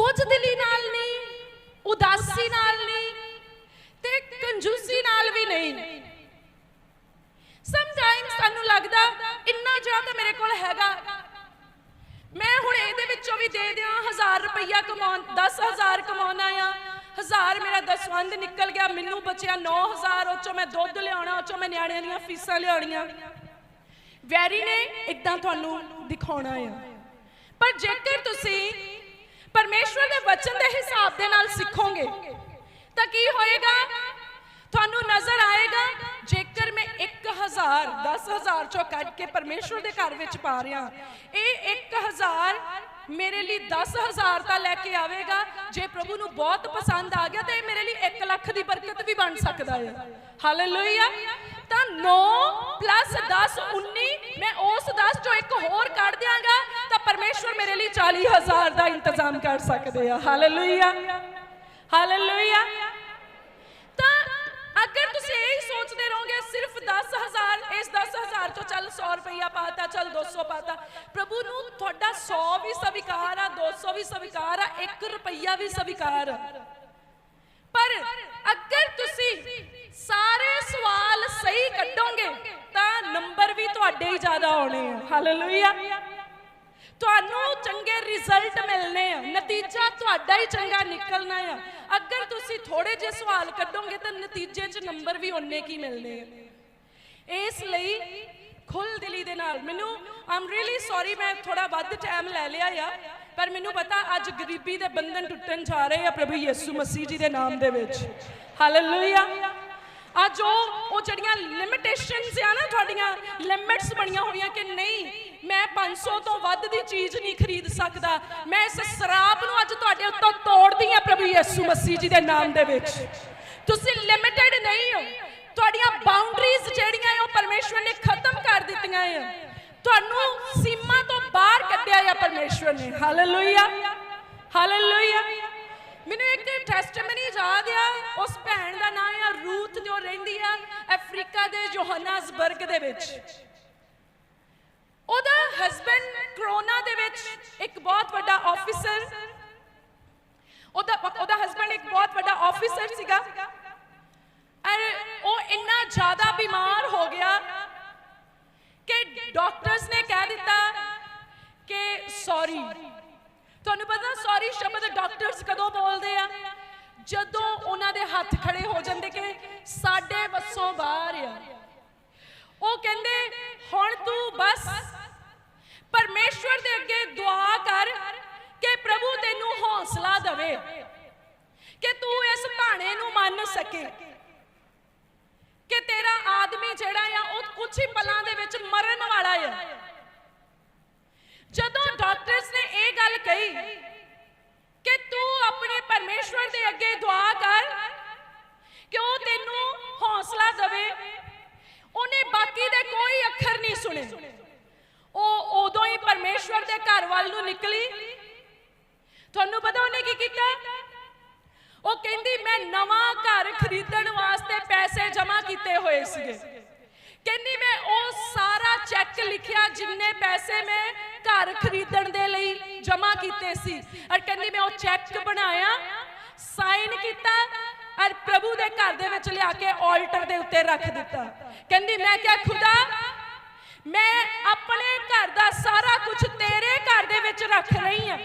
ਬੁਝਦਿਲੀ ਨਾਲ ਨਹੀਂ, ਉਦਾਸੀ ਨਾਲ ਨਹੀਂ ਤੇ ਕੰਜੂਸੀ ਨਾਲ ਵੀ ਨਹੀਂ। ਸਮਟਾਈਮਸ ਸਾਨੂੰ ਲੱਗਦਾ ਇੰਨਾ ਜ਼ਿਆਦਾ ਮੇਰੇ ਕੋਲ ਹੈਗਾ। ਮੈਂ ਹੁਣ ਇਹਦੇ ਵਿੱਚੋਂ ਵੀ ਦੇ ਦਿਆਂ 1000 ਰੁਪਈਆ ਕਮਾਉਣ 10000 ਕਮਾਉਣਾ ਆ 1000 ਮੇਰਾ ਦਸਵੰਦ ਨਿਕਲ ਗਿਆ, ਮੈਨੂੰ ਬਚਿਆ 9000 ਉਹ ਚੋਂ ਮੈਂ ਦੁੱਧ ਲਿਆਉਣਾ, ਉਹ ਚੋਂ ਮੈਂ ਨਿਆਣਿਆਂ ਦੀਆਂ ਫੀਸਾਂ ਲਿਆਉਣੀਆਂ। ਵੈਰੀ ਨੇ ਇਦਾਂ ਤੁਹਾਨੂੰ ਦਿਖਾਉਣਾ ਆ। ਪਰ ਜੇਕਰ ਤੁਸੀਂ ਪਰਮੇਸ਼ਵਰ ਦੇ ਵਚਨ ਦੇ ਹਿਸਾਬ ਦੇ ਨਾਲ ਸਿੱਖੋਗੇ, ਤਾਂ ਕੀ ਹੋਏਗਾ? ਤੁਹਾਨੂੰ ਨਜ਼ਰ ਆਏਗਾ, ਜੇਕਰ ਮੈਂ 1000 10000 ਚੋਂ ਕੱਢ ਕੇ ਪਰਮੇਸ਼ਵਰ ਦੇ ਘਰ ਵਿੱਚ ਪਾ ਰਿਹਾ, ਇਹ 1000 ਮੇਰੇ ਲਈ 10000 ਤਾਂ ਲੈ ਕੇ ਆਵੇਗਾ, ਜੇ ਪ੍ਰਭੂ ਨੂੰ ਬਹੁਤ ਪਸੰਦ ਆ ਗਿਆ ਤਾਂ ਇਹ ਮੇਰੇ ਲਈ 1 ਲੱਖ ਦੀ ਬਰਕਤ ਵੀ ਬਣ ਸਕਦਾ ਹੈ। ਹਾਲੇਲੂਇਆ ਤਾਂ 9 10 19 ਮੈਂ ਉਸ 10 ਚੋਂ ਇੱਕ ਹੋਰ ਕੱਢ ਦਿਆਂਗਾ ਪਰਮੇਸ਼ਵਰ ਮੇਰੇ ਲਈ 40000 ਦਾ ਇੰਤਜ਼ਾਮ ਕਰ ਸਕਦੇ ਆ। ਹਾਲੇਲੂਇਆ ਹਾਲੇਲੂਇਆ ਤਾਂ ਅਗਰ ਤੁਸੀਂ ਇਹ ਸੋਚਦੇ ਰਹੋਗੇ, ਸਿਰਫ 10000 ਇਸ 10000 ਤੋਂ ਚੱਲ 100 ਰੁਪਇਆ ਪਾਤਾ, ਚੱਲ 200 ਪਾਤਾ, ਪ੍ਰਭੂ ਨੂੰ ਤੁਹਾਡਾ 100 ਵੀ ਸਵੀਕਾਰ ਆ 200 ਵੀ ਸਵੀਕਾਰ ਆ 1 ਰੁਪਇਆ ਵੀ ਸਵੀਕਾਰ ਆ। ਪਰ ਅਗਰ ਤੁਸੀਂ ਸਾਰੇ ਸਵਾਲ ਸਹੀ ਕੱਢੋਗੇ, ਤਾਂ ਨੰਬਰ ਵੀ ਤੁਹਾਡੇ ਹੀ ਜ਼ਿਆਦਾ ਆਉਣੇ ਆ। ਹਾਲੇਲੂਇਆ ਤੁਹਾਨੂੰ ਚੰਗੇ ਰਿਜ਼ਲਟ ਮਿਲਨੇ ਆ। ਨਤੀਜਾ ਤੁਹਾਡਾ ਹੀ ਚੰਗਾ ਨਿਕਲਣਾ ਆ। ਅਗਰ ਤੁਸੀਂ ਥੋੜੇ ਜਿਹੇ ਸਵਾਲ ਕੱਢੋਗੇ ਤਾਂ ਨਤੀਜੇ 'ਚ ਨੰਬਰ ਵੀ ਓਨੇ ਕੀ ਮਿਲਨੇ ਆ। ਇਸ ਲਈ ਖੁੱਲ ਦਿਲੀ ਦੇ ਨਾਲ। ਮੈਨੂੰ ਆਮ ਰੀਲੀ ਸੌਰੀ ਮੈਂ ਥੋੜਾ ਵੱਧ ਟਾਈਮ ਲੈ ਲਿਆ ਆ, ਪਰ ਮੈਨੂੰ ਪਤਾ ਅੱਜ ਗਰੀਬੀ ਦੇ ਬੰਧਨ ਟੁੱਟਣ ਜਾ ਰਹੇ ਆ ਪ੍ਰਭੂ ਯਿਸੂ ਮਸੀਹ ਜੀ ਦੇ ਨਾਮ ਦੇ ਵਿੱਚ। ਹਾਲੇਲੂਇਆ ਅੱਜ ਉਹ ਉਹ ਜਿਹੜੀਆਂ ਲਿਮਿਟੇਸ਼ਨਸ ਆ ਨਾ ਤੁਹਾਡੀਆਂ ਲਿਮਿਟਸ ਬਣੀਆਂ ਹੋਈਆਂ ਕਿ ਨਹੀਂ, ਮੈਂ 500 ਤੋਂ ਵੱਧ ਦੀ ਚੀਜ਼ ਨਹੀਂ ਖਰੀਦ ਸਕਦਾ। ਮੈਂ ਇਸ ਸਰਾਪ ਨੂੰ ਅੱਜ ਤੁਹਾਡੇ ਉੱਤੋਂ ਤੋੜਦੀ ਆ ਪ੍ਰਭੂ ਯਿਸੂ ਮਸੀਹ ਜੀ ਦੇ ਨਾਮ ਦੇ ਵਿੱਚ। ਤੁਸੀਂ ਲਿਮਿਟਡ ਨਹੀਂ ਹੋ। ਤੁਹਾਡੀਆਂ ਬਾਉਂਡਰੀਜ਼ ਜਿਹੜੀਆਂ ਆ ਉਹ ਪਰਮੇਸ਼ਵਰ ਨੇ ਖਤਮ ਕਰ ਦਿੱਤੀਆਂ ਆ। ਤੁਹਾਨੂੰ ਸੀਮਾ ਤੋਂ ਬਾਹਰ ਕੱਢਿਆ ਆ ਪਰਮੇਸ਼ਵਰ ਨੇ। ਹਾਲੇਲੂਇਆ ਹਾਲੇਲੂਇਆ ਮੈਨੂੰ ਇੱਕ ਟੈਸਟਮਨੀ ਯਾਦ ਆ, ਉਸ ਭੈਣ ਦਾ ਨਾਮ ਆ ਰੂਥ ਜੋ ਰਹਿੰਦੀ ਆ ਅਫਰੀਕਾ ਦੇ ਜੋਹਨਾਸਬਰਗ ਦੇ ਵਿੱਚ। ਉਹਦਾ ਹਸਬੰਡ ਕਰੋਨਾ ਦੇ ਵਿੱਚ ਇੱਕ ਬਹੁਤ ਵੱਡਾ ਆਫੀਸਰ ਉਹਦਾ ਉਹਦਾ ਹਸਬੰਡ ਇੱਕ ਬਹੁਤ ਵੱਡਾ ਆਫੀਸਰ ਸੀਗਾ। ਔਰ ਉਹ ਇੰਨਾ ਜ਼ਿਆਦਾ ਬਿਮਾਰ ਹੋ ਗਿਆ ਕਿ ਡਾਕਟਰਸ ਨੇ ਕਹਿ ਦਿੱਤਾ ਕਿ ਸੌਰੀ ਤੁਹਾਨੂੰ ਪਤਾ ਸੌਰੀ ਸ਼ਬਦ ਡਾਕਟਰਸ ਕਦੋਂ ਬੋਲਦੇ ਆ? ਜਦੋਂ ਉਹਨਾਂ ਦੇ ਹੱਥ ਖੜੇ ਹੋ ਜਾਂਦੇ ਕਿ ਸਾਡੇ ਵੱਸੋਂ ਬਾਹਰ ਆ। ਉਹ ਕਹਿੰਦੇ, ਹੁਣ ਤੂੰ ਬਸ। ਪਰਮੇਸ਼ਵਰ ਦੇ ਅੱਗੇ ਦੁਆ ਕਰ ਕਿ ਪ੍ਰਭੂ ਤੈਨੂੰ ਹੌਸਲਾ ਦੇਵੇ, ਕਿ ਤੂੰ ਇਸ ਭਾਣੇ ਨੂੰ ਮੰਨ ਸਕੇ। ਕਿ ਤੇਰਾ ਆਦਮੀ ਜਿਹੜਾ ਆ, ਉਹ ਕੁਝ ਹੀ ਪਲਾਂ ਦੇ ਵਿੱਚ ਮਰਨ ਵਾਲਾ ਆ। ਜਦੋਂ ਡਾਕਟਰਸ ਨੇ ਇਹ ਗੱਲ ਕਹੀ ਕਿ ਤੂੰ ਆਪਣੇ ਪਰਮੇਸ਼ਵਰ ਦੇ ਅੱਗੇ ਦੁਆ ਕਰ ਕਿ ਉਹ ਤੈਨੂੰ ਹੌਸਲਾ ਦੇਵੇ, ਉਹਨੇ ਬਾਕੀ ਦੇ ਕੋਈ ਅੱਖਰ ਨਹੀਂ ਸੁਣੇ। ਉਹ ਉਦੋਂ ਹੀ ਪਰਮੇਸ਼ਵਰ ਦੇ ਘਰ ਵੱਲ ਨੂੰ ਨਿਕਲੀ। ਤੁਹਾਨੂੰ ਪਤਾ ਉਹਨੇ ਕੀ ਕੀਤਾ? ਉਹ ਕਹਿੰਦੀ, ਮੈਂ ਨਵਾਂ ਘਰ ਖਰੀਦਣ ਵਾਸਤੇ ਪੈਸੇ ਜਮ੍ਹਾਂ ਕੀਤੇ ਹੋਏ ਸੀਗੇ। ਕਹਿੰਦੀ, ਮੈਂ ਉਹ ਸਾਰਾ ਚੈੱਕ ਲਿਖਿਆ ਜਿੰਨੇ ਪੈਸੇ ਮੈਂ ਘਰ ਖਰੀਦਣ ਦੇ ਲਈ ਜਮ੍ਹਾਂ ਕੀਤੇ ਸੀ। ਔਰ ਕਹਿੰਦੀ ਮੈਂ ਉਹ ਚੈੱਕ ਬਣਾਇਆ ਸਾਈਨ ਕੀਤਾ, ਔਰ ਪ੍ਰਭੂ ਦੇ ਘਰ ਦੇ ਵਿੱਚ ਲਿਆ ਕੇ ਆਲਟਰ ਦੇ ਉੱਤੇ ਰੱਖ ਦਿੱਤਾ। ਕਹਿੰਦੀ ਮੈਂ ਕਿਹਾ, ਖੁਦਾ, ਮੈਂ ਆਪਣੇ ਘਰ ਦਾ ਸਾਰਾ ਕੁਝ ਤੇਰੇ ਘਰ ਦੇ ਵਿੱਚ ਰੱਖ ਰਹੀ ਹਾਂ।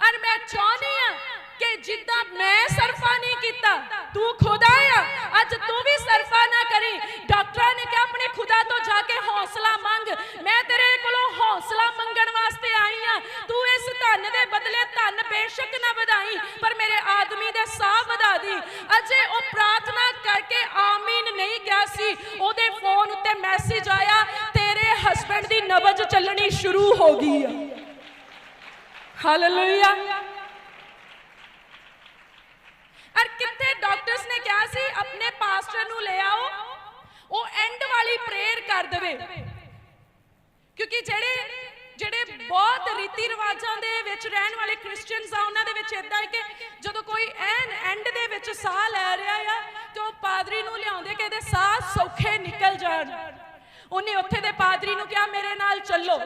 ਔਰ ਮੈਂ ਚਾਹੁੰਦੀ ਹਾਂ ਕਿ ਜਿੱਦਾਂ ਮੈਂ ਸਰਫਾ ਨਹੀਂ ਕੀਤਾ, ਤੂੰ ਖੁਦਾ ਆ। ਅੱਜ ਤੂੰ ਵੀ ਸਰਫਾ ਨਾ ਕਰੀ। ਡਾਕਟਰਾਂ ਨੇ ਕਿਹਾ, ਆਪਣੇ ਖੁਦਾ ਤੋਂ ਜਾ ਕੇ ਹੌਸਲਾ ਮੰਗ। ਮੈਂ ਤੇਰੇ ਕੋਲੋਂ ਹੌਸਲਾ ਮੰਗਣ ਵਾਸਤੇ ਆਈ ਆ। ਤੂੰ ਇਸ ਧਨ ਦੇ ਬਦਲੇ ਧਨ ਬੇਸ਼ੱਕ ਨਾ ਵਧਾਈ, ਪਰ ਮੇਰੇ ਆਦਮੀ ਦੇ ਸਾਹ ਵਧਾ ਦੀ। ਅਜੇ ਉਹ ਪ੍ਰਾਰਥਨਾ ਕਰਕੇ ਆਮੀਨ ਨਹੀਂ ਗਿਆ ਸੀ। ਉਹਦੇ ਫੋਨ ਉੱਤੇ ਮੈਸੇਜ ਆਇਆ, ਤੇਰੇ ਹਸਬੰਡ ਦੀ ਨਬਜ ਚੱਲਣੀ ਸ਼ੁਰੂ ਹੋ ਗਈ ਆ। ਹਾਲੇਲੂਇਆ ਔਰ ਕਿੱਥੇ ਨੇ ਕਿਹਾ ਸੀ, ਆਪਣੇ ਪਾਸਟਰ ਨੂੰ ਲੈ ਆਓ। ਉਹ ਐਂਡ ਵਾਲੀ ਪ੍ਰੇਅਰ ਕਰ ਦੇਵੇ। ਕਿਉਂਕਿ ਜਿਹੜੇ ਜਿਹੜੇ ਬਹੁਤ ਰੀਤੀ ਰਿਵਾਜਾਂ ਦੇ ਵਿੱਚ ਰਹਿਣ ਵਾਲੇ ਕ੍ਰਿਸਚੀਅਨਸ ਆ, ਉਹਨਾਂ ਦੇ ਵਿੱਚ ਇਦਾਂ ਹੈ ਕਿ ਜਦੋਂ ਕੋਈ ਐਨ ਐਂਡ ਦੇ ਵਿੱਚ ਸਾਹ ਲੈ ਰਿਹਾ ਆ, ਤੇ ਉਹ ਪਾਦਰੀ ਨੂੰ ਲਿਆਉਂਦੇ ਕਿ ਇਹਦੇ ਸਾਹ ਸੌਖੇ ਨਿਕਲ ਜਾਣ। ਉਹਨੇ ਉੱਥੇ ਦੇ ਪਾਦਰੀ ਨੂੰ ਕਿਹਾ, ਮੇਰੇ ਨਾਲ ਚੱਲੋ।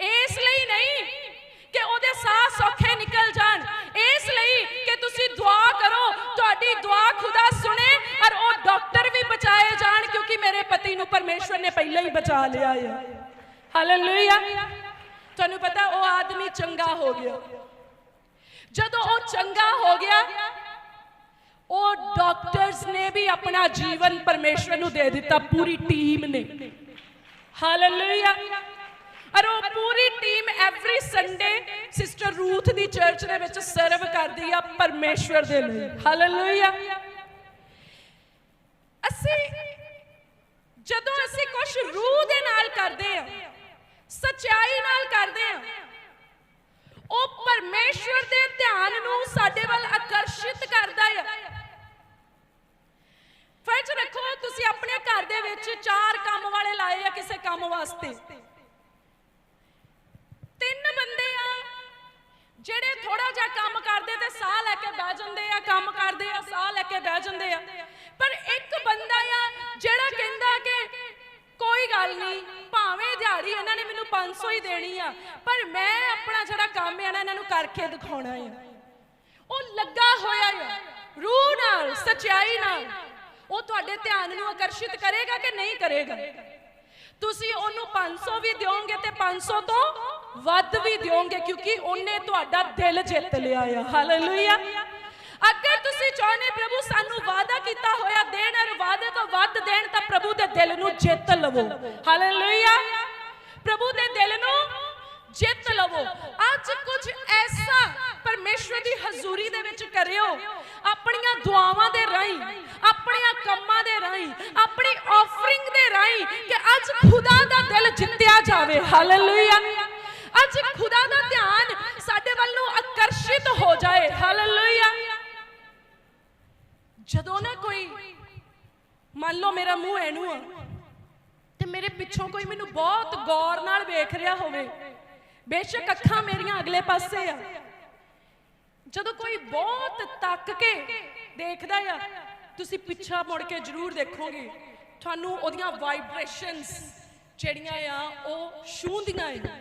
ਇਸ ਲਈ ਨਹੀਂ ਕਿ ਉਹਦੇ ਸਾਹ ਸੌਖੇ ਨਿਕਲ ਜਾਣ। ਇਸ ਲਈ ਕਿ ਤੁਸੀਂ ਦੁਆ ਕਰੋ, ਤੁਹਾਡੀ ਦੁਆ ਖੁਦਾ ਸੁਣੇ ਔਰ ਉਹ ਡਾਕਟਰ ਵੀ ਬਚਾਏ ਜਾਣ, ਕਿਉਂਕਿ ਮੇਰੇ ਪਤੀ ਨੂੰ ਪਰਮੇਸ਼ਵਰ ਨੇ ਪਹਿਲਾਂ ਹੀ ਬਚਾ ਲਿਆ ਹੈ ਹਾਲੇਲੂਇਆ ਤੁਹਾਨੂੰ ਪਤਾ, ਉਹ ਆਦਮੀ ਚੰਗਾ ਹੋ ਗਿਆ। ਜਦੋਂ ਉਹ ਚੰਗਾ ਹੋ ਗਿਆ, ਉਹ ਡਾਕਟਰਸ ਨੇ ਵੀ ਆਪਣਾ ਜੀਵਨ ਪਰਮੇਸ਼ਵਰ ਨੂੰ ਦੇ ਦਿੱਤਾ, ਪੂਰੀ ਟੀਮ ਨੇ। ਹਾਲੇਲੂਇਆ ਔਰ ਉਹ ਪੂਰੀ team every Sunday sister Ruth ਦੀ ਚਰਚ ਦੇ ਵਿੱਚ ਸਰਵ ਕਰਦੀ ਆ ਪਰਮੇਸ਼ਵਰ ਦੇ ਲਈ। ਹਾਲੇਲੂਇਆ ਅਸੀਂ ਜਦੋਂ ਅਸੀਂ ਕੁਝ ਰੂਹ ਦੇ ਨਾਲ ਕਰਦੇ ਆ, ਸਚਾਈ ਨਾਲ ਕਰਦੇ ਆ, ਉਹ ਪਰਮੇਸ਼ਵਰ ਦੇ ਧਿਆਨ ਨੂੰ ਸਾਡੇ ਵੱਲ ਆਕਰਸ਼ਿਤ ਕਰਦਾ ਹੈ ਫਰਜ਼ ਰੱਖੋ ਤੁਸੀਂ ਆਪਣੇ ਘਰ ਦੇ ਵਿੱਚ ਚਾਰ ਕੰਮ ਵਾਲੇ ਲਾਏ ਆ ਕਿਸੇ ਕੰਮ ਵਾਸਤੇ। ਤਿੰਨ ਬੰਦੇ ਆ, ਜਿਹੜੇ ਥੋੜਾ ਜਿਹਾ ਕੰਮ ਕਰਦੇ ਤੇ ਸਾਹ ਲੈ ਕੇ ਬਹਿ ਜਾਂਦੇ ਆ, ਕੰਮ ਕਰਦੇ ਆ, ਸਾਹ ਲੈ ਕੇ ਬਹਿ ਜਾਂਦੇ ਆ। ਪਰ ਇੱਕ ਬੰਦਾ ਆ ਜਿਹੜਾ ਕਹਿੰਦਾ ਕਿ ਕੋਈ ਗੱਲ ਨਹੀਂ, ਭਾਵੇਂ ਦਿਹਾੜੀ ਇਹਨਾਂ ਨੇ ਮੈਨੂੰ 500 ਹੀ ਦੇਣੀ ਆ, ਪਰ ਮੈਂ ਆਪਣਾ ਜਿਹੜਾ ਕੰਮ ਆ ਨਾ ਇਹਨਾਂ ਨੂੰ ਕਰਕੇ ਦਿਖਾਉਣਾ ਆ। ਉਹ ਲੱਗਾ ਹੋਇਆ ਆ, ਰੂਹ ਨਾਲ, ਸਚਾਈ ਨਾਲ। ਉਹ ਤੁਹਾਡੇ ਧਿਆਨ ਨੂੰ ਆਕਰਸ਼ਿਤ ਕਰੇਗਾ ਕਿ ਨਹੀਂ ਕਰੇਗਾ? ਤੁਸੀਂ ਉਹਨੂੰ 500 ਵੀ ਦਿਓਗੇ ਤੇ 500 ਤੋਂ ਵੱਧ ਵੀ ਦਿਓਗੇ ਕਿਉਂਕਿ ਉਹਨੇ ਤੁਹਾਡਾ ਦਿਲ ਜਿੱਤ ਲਿਆ ਆ। ਹਾਲੇਲੂਇਆ ਅਗਰ ਤੁਸੀਂ ਚਾਹਨੇ ਪ੍ਰਭੂ ਸਾਨੂੰ ਵਾਅਦਾ ਕੀਤਾ ਹੋਇਆ ਦੇਣ ਔਰ ਵਾਅਦੇ ਤੋਂ ਵੱਧ ਦੇਣ, ਤਾਂ ਪ੍ਰਭੂ ਦੇ ਦਿਲ ਨੂੰ ਜਿੱਤ ਲਵੋ। ਹਾਲੇਲੂਇਆ ਪ੍ਰਭੂ ਦੇ ਦਿਲ ਨੂੰ ਜਿੱਤ ਲਵੋ। ਅੱਜ ਕੁਝ ਐਸਾ ਪਰਮੇਸ਼ਵਰ ਦੀ ਹਜ਼ੂਰੀ ਦੇ ਵਿੱਚ ਕਰਿਓ। ਆਪਣੀਆਂ ਦੁਆਵਾਂ ਦੇ ਰਾਹੀਂ, ਆਪਣੀਆਂ ਕੰਮਾਂ ਦੇ ਰਾਹੀਂ, ਆਪਣੀ ਆਫਰਿੰਗ ਦੇ ਰਾਹੀਂ ਕਿ ਅੱਜ ਖੁਦਾ ਦਾ ਦਿਲ ਜਿੱਤਿਆ ਜਾਵੇ। ਹਾਲੇਲੂਇਆ ਮੇਰਾ ਮੂੰਹ ਐਨੂੰ ਆ। ਤੇ ਮੇਰੇ ਪਿੱਛੋਂ ਕੋਈ ਮੈਨੂੰ ਬਹੁਤ ਗੌਰ ਨਾਲ ਵੇਖ ਰਿਹਾ ਹੋਵੇ। ਬੇਸ਼ੱਕ ਅੱਖਾਂ ਮੇਰੀਆਂ ਅਗਲੇ ਪਾਸੇ ਆ। ਜਦੋਂ ਕੋਈ ਬਹੁਤ ਤੱਕ ਕੇ ਦੇਖਦਾ ਆ, ਤੁਸੀਂ ਪਿੱਛਾ ਮੁੜ ਕੇ ਜ਼ਰੂਰ ਦੇਖੋਗੇ। ਤੁਹਾਨੂੰ ਉਹਦੀਆਂ ਵਾਈਬ੍ਰੇਸ਼ਨਸ ਜਿਹੜੀਆਂ ਆ, ਉਹ ਛੂੰਦੀਆਂ ਆ।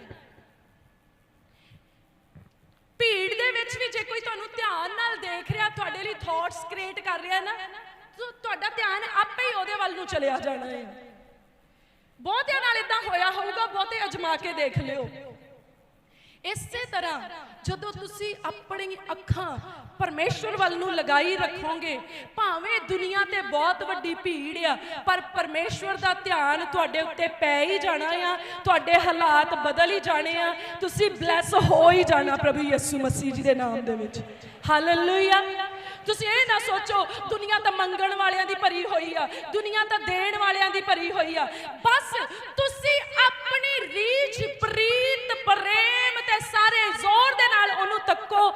ਭੀੜ ਦੇ ਵਿੱਚ ਵੀ ਜੇ ਕੋਈ ਤੁਹਾਨੂੰ ਧਿਆਨ ਨਾਲ ਦੇਖ ਰਿਹਾ, ਤੁਹਾਡੇ ਲਈ ਥਾਟਸ ਕ੍ਰੀਏਟ ਕਰ ਰਿਹਾ ਨਾ ਤੁਹਾਡਾ ਧਿਆਨ ਆਪੇ ਹੀ ਉਹਦੇ ਵੱਲ ਨੂੰ ਚਲਿਆ ਜਾਣਾ ਹੈ। ਬਹੁਤਿਆਂ ਨਾਲ ਇਦਾਂ ਹੋਇਆ ਹੋਊਗਾ, ਬਹੁਤੇ ਅਜਮਾ ਕੇ ਦੇਖ ਲਿਓ। ਇਸੇ ਤਰ੍ਹਾਂ ਜਦੋਂ ਤੁਸੀਂ ਆਪਣੀ ਅੱਖਾਂ ਪਰਮੇਸ਼ਵਰ ਵੱਲ ਨੂੰ ਲਗਾਈ ਰੱਖੋਗੇ, ਭਾਵੇਂ ਦੁਨੀਆ ਤੇ ਬਹੁਤ ਵੱਡੀ ਭੀੜ ਆ, ਪਰ ਪਰਮੇਸ਼ਵਰ ਦਾ ਧਿਆਨ ਤੁਹਾਡੇ ਉੱਤੇ ਪੈ ਹੀ ਜਾਣਾ ਆ, ਤੁਹਾਡੇ ਹਾਲਾਤ ਬਦਲ ਹੀ ਜਾਣੇ ਆ, ਤੁਸੀਂ ਬਲੈਸ ਹੋ ਹੀ ਜਾਣਾ ਪ੍ਰਭੂ ਯਿਸੂ ਮਸੀਹ ਜੀ ਦੇ ਨਾਮ ਦੇ ਵਿੱਚ। ਹਾਲੇਲੂਇਆ ਤੁਸੀਂ ਇਹ ਨਾ ਸੋਚੋ, ਦੁਨੀਆ ਤਾਂ ਮੰਗਣ ਵਾਲਿਆਂ ਦੀ ਭਰੀ ਹੋਈ ਆ, ਦੁਨੀਆ ਤਾਂ ਦੇਣ ਵਾਲਿਆਂ ਦੀ ਭਰੀ ਹੋਈ ਆ। ਬਸ ਤੁਸੀਂ ਆਪਣੀ ਰੀਝ, ਪ੍ਰੀਤ, ਪ੍ਰੇਮ ਤੇ ਸਾਰੇ ਜ਼ੋਰ ਦੇ ਨਾਲ ਉਹਨੂੰ ਤੱਕੋ।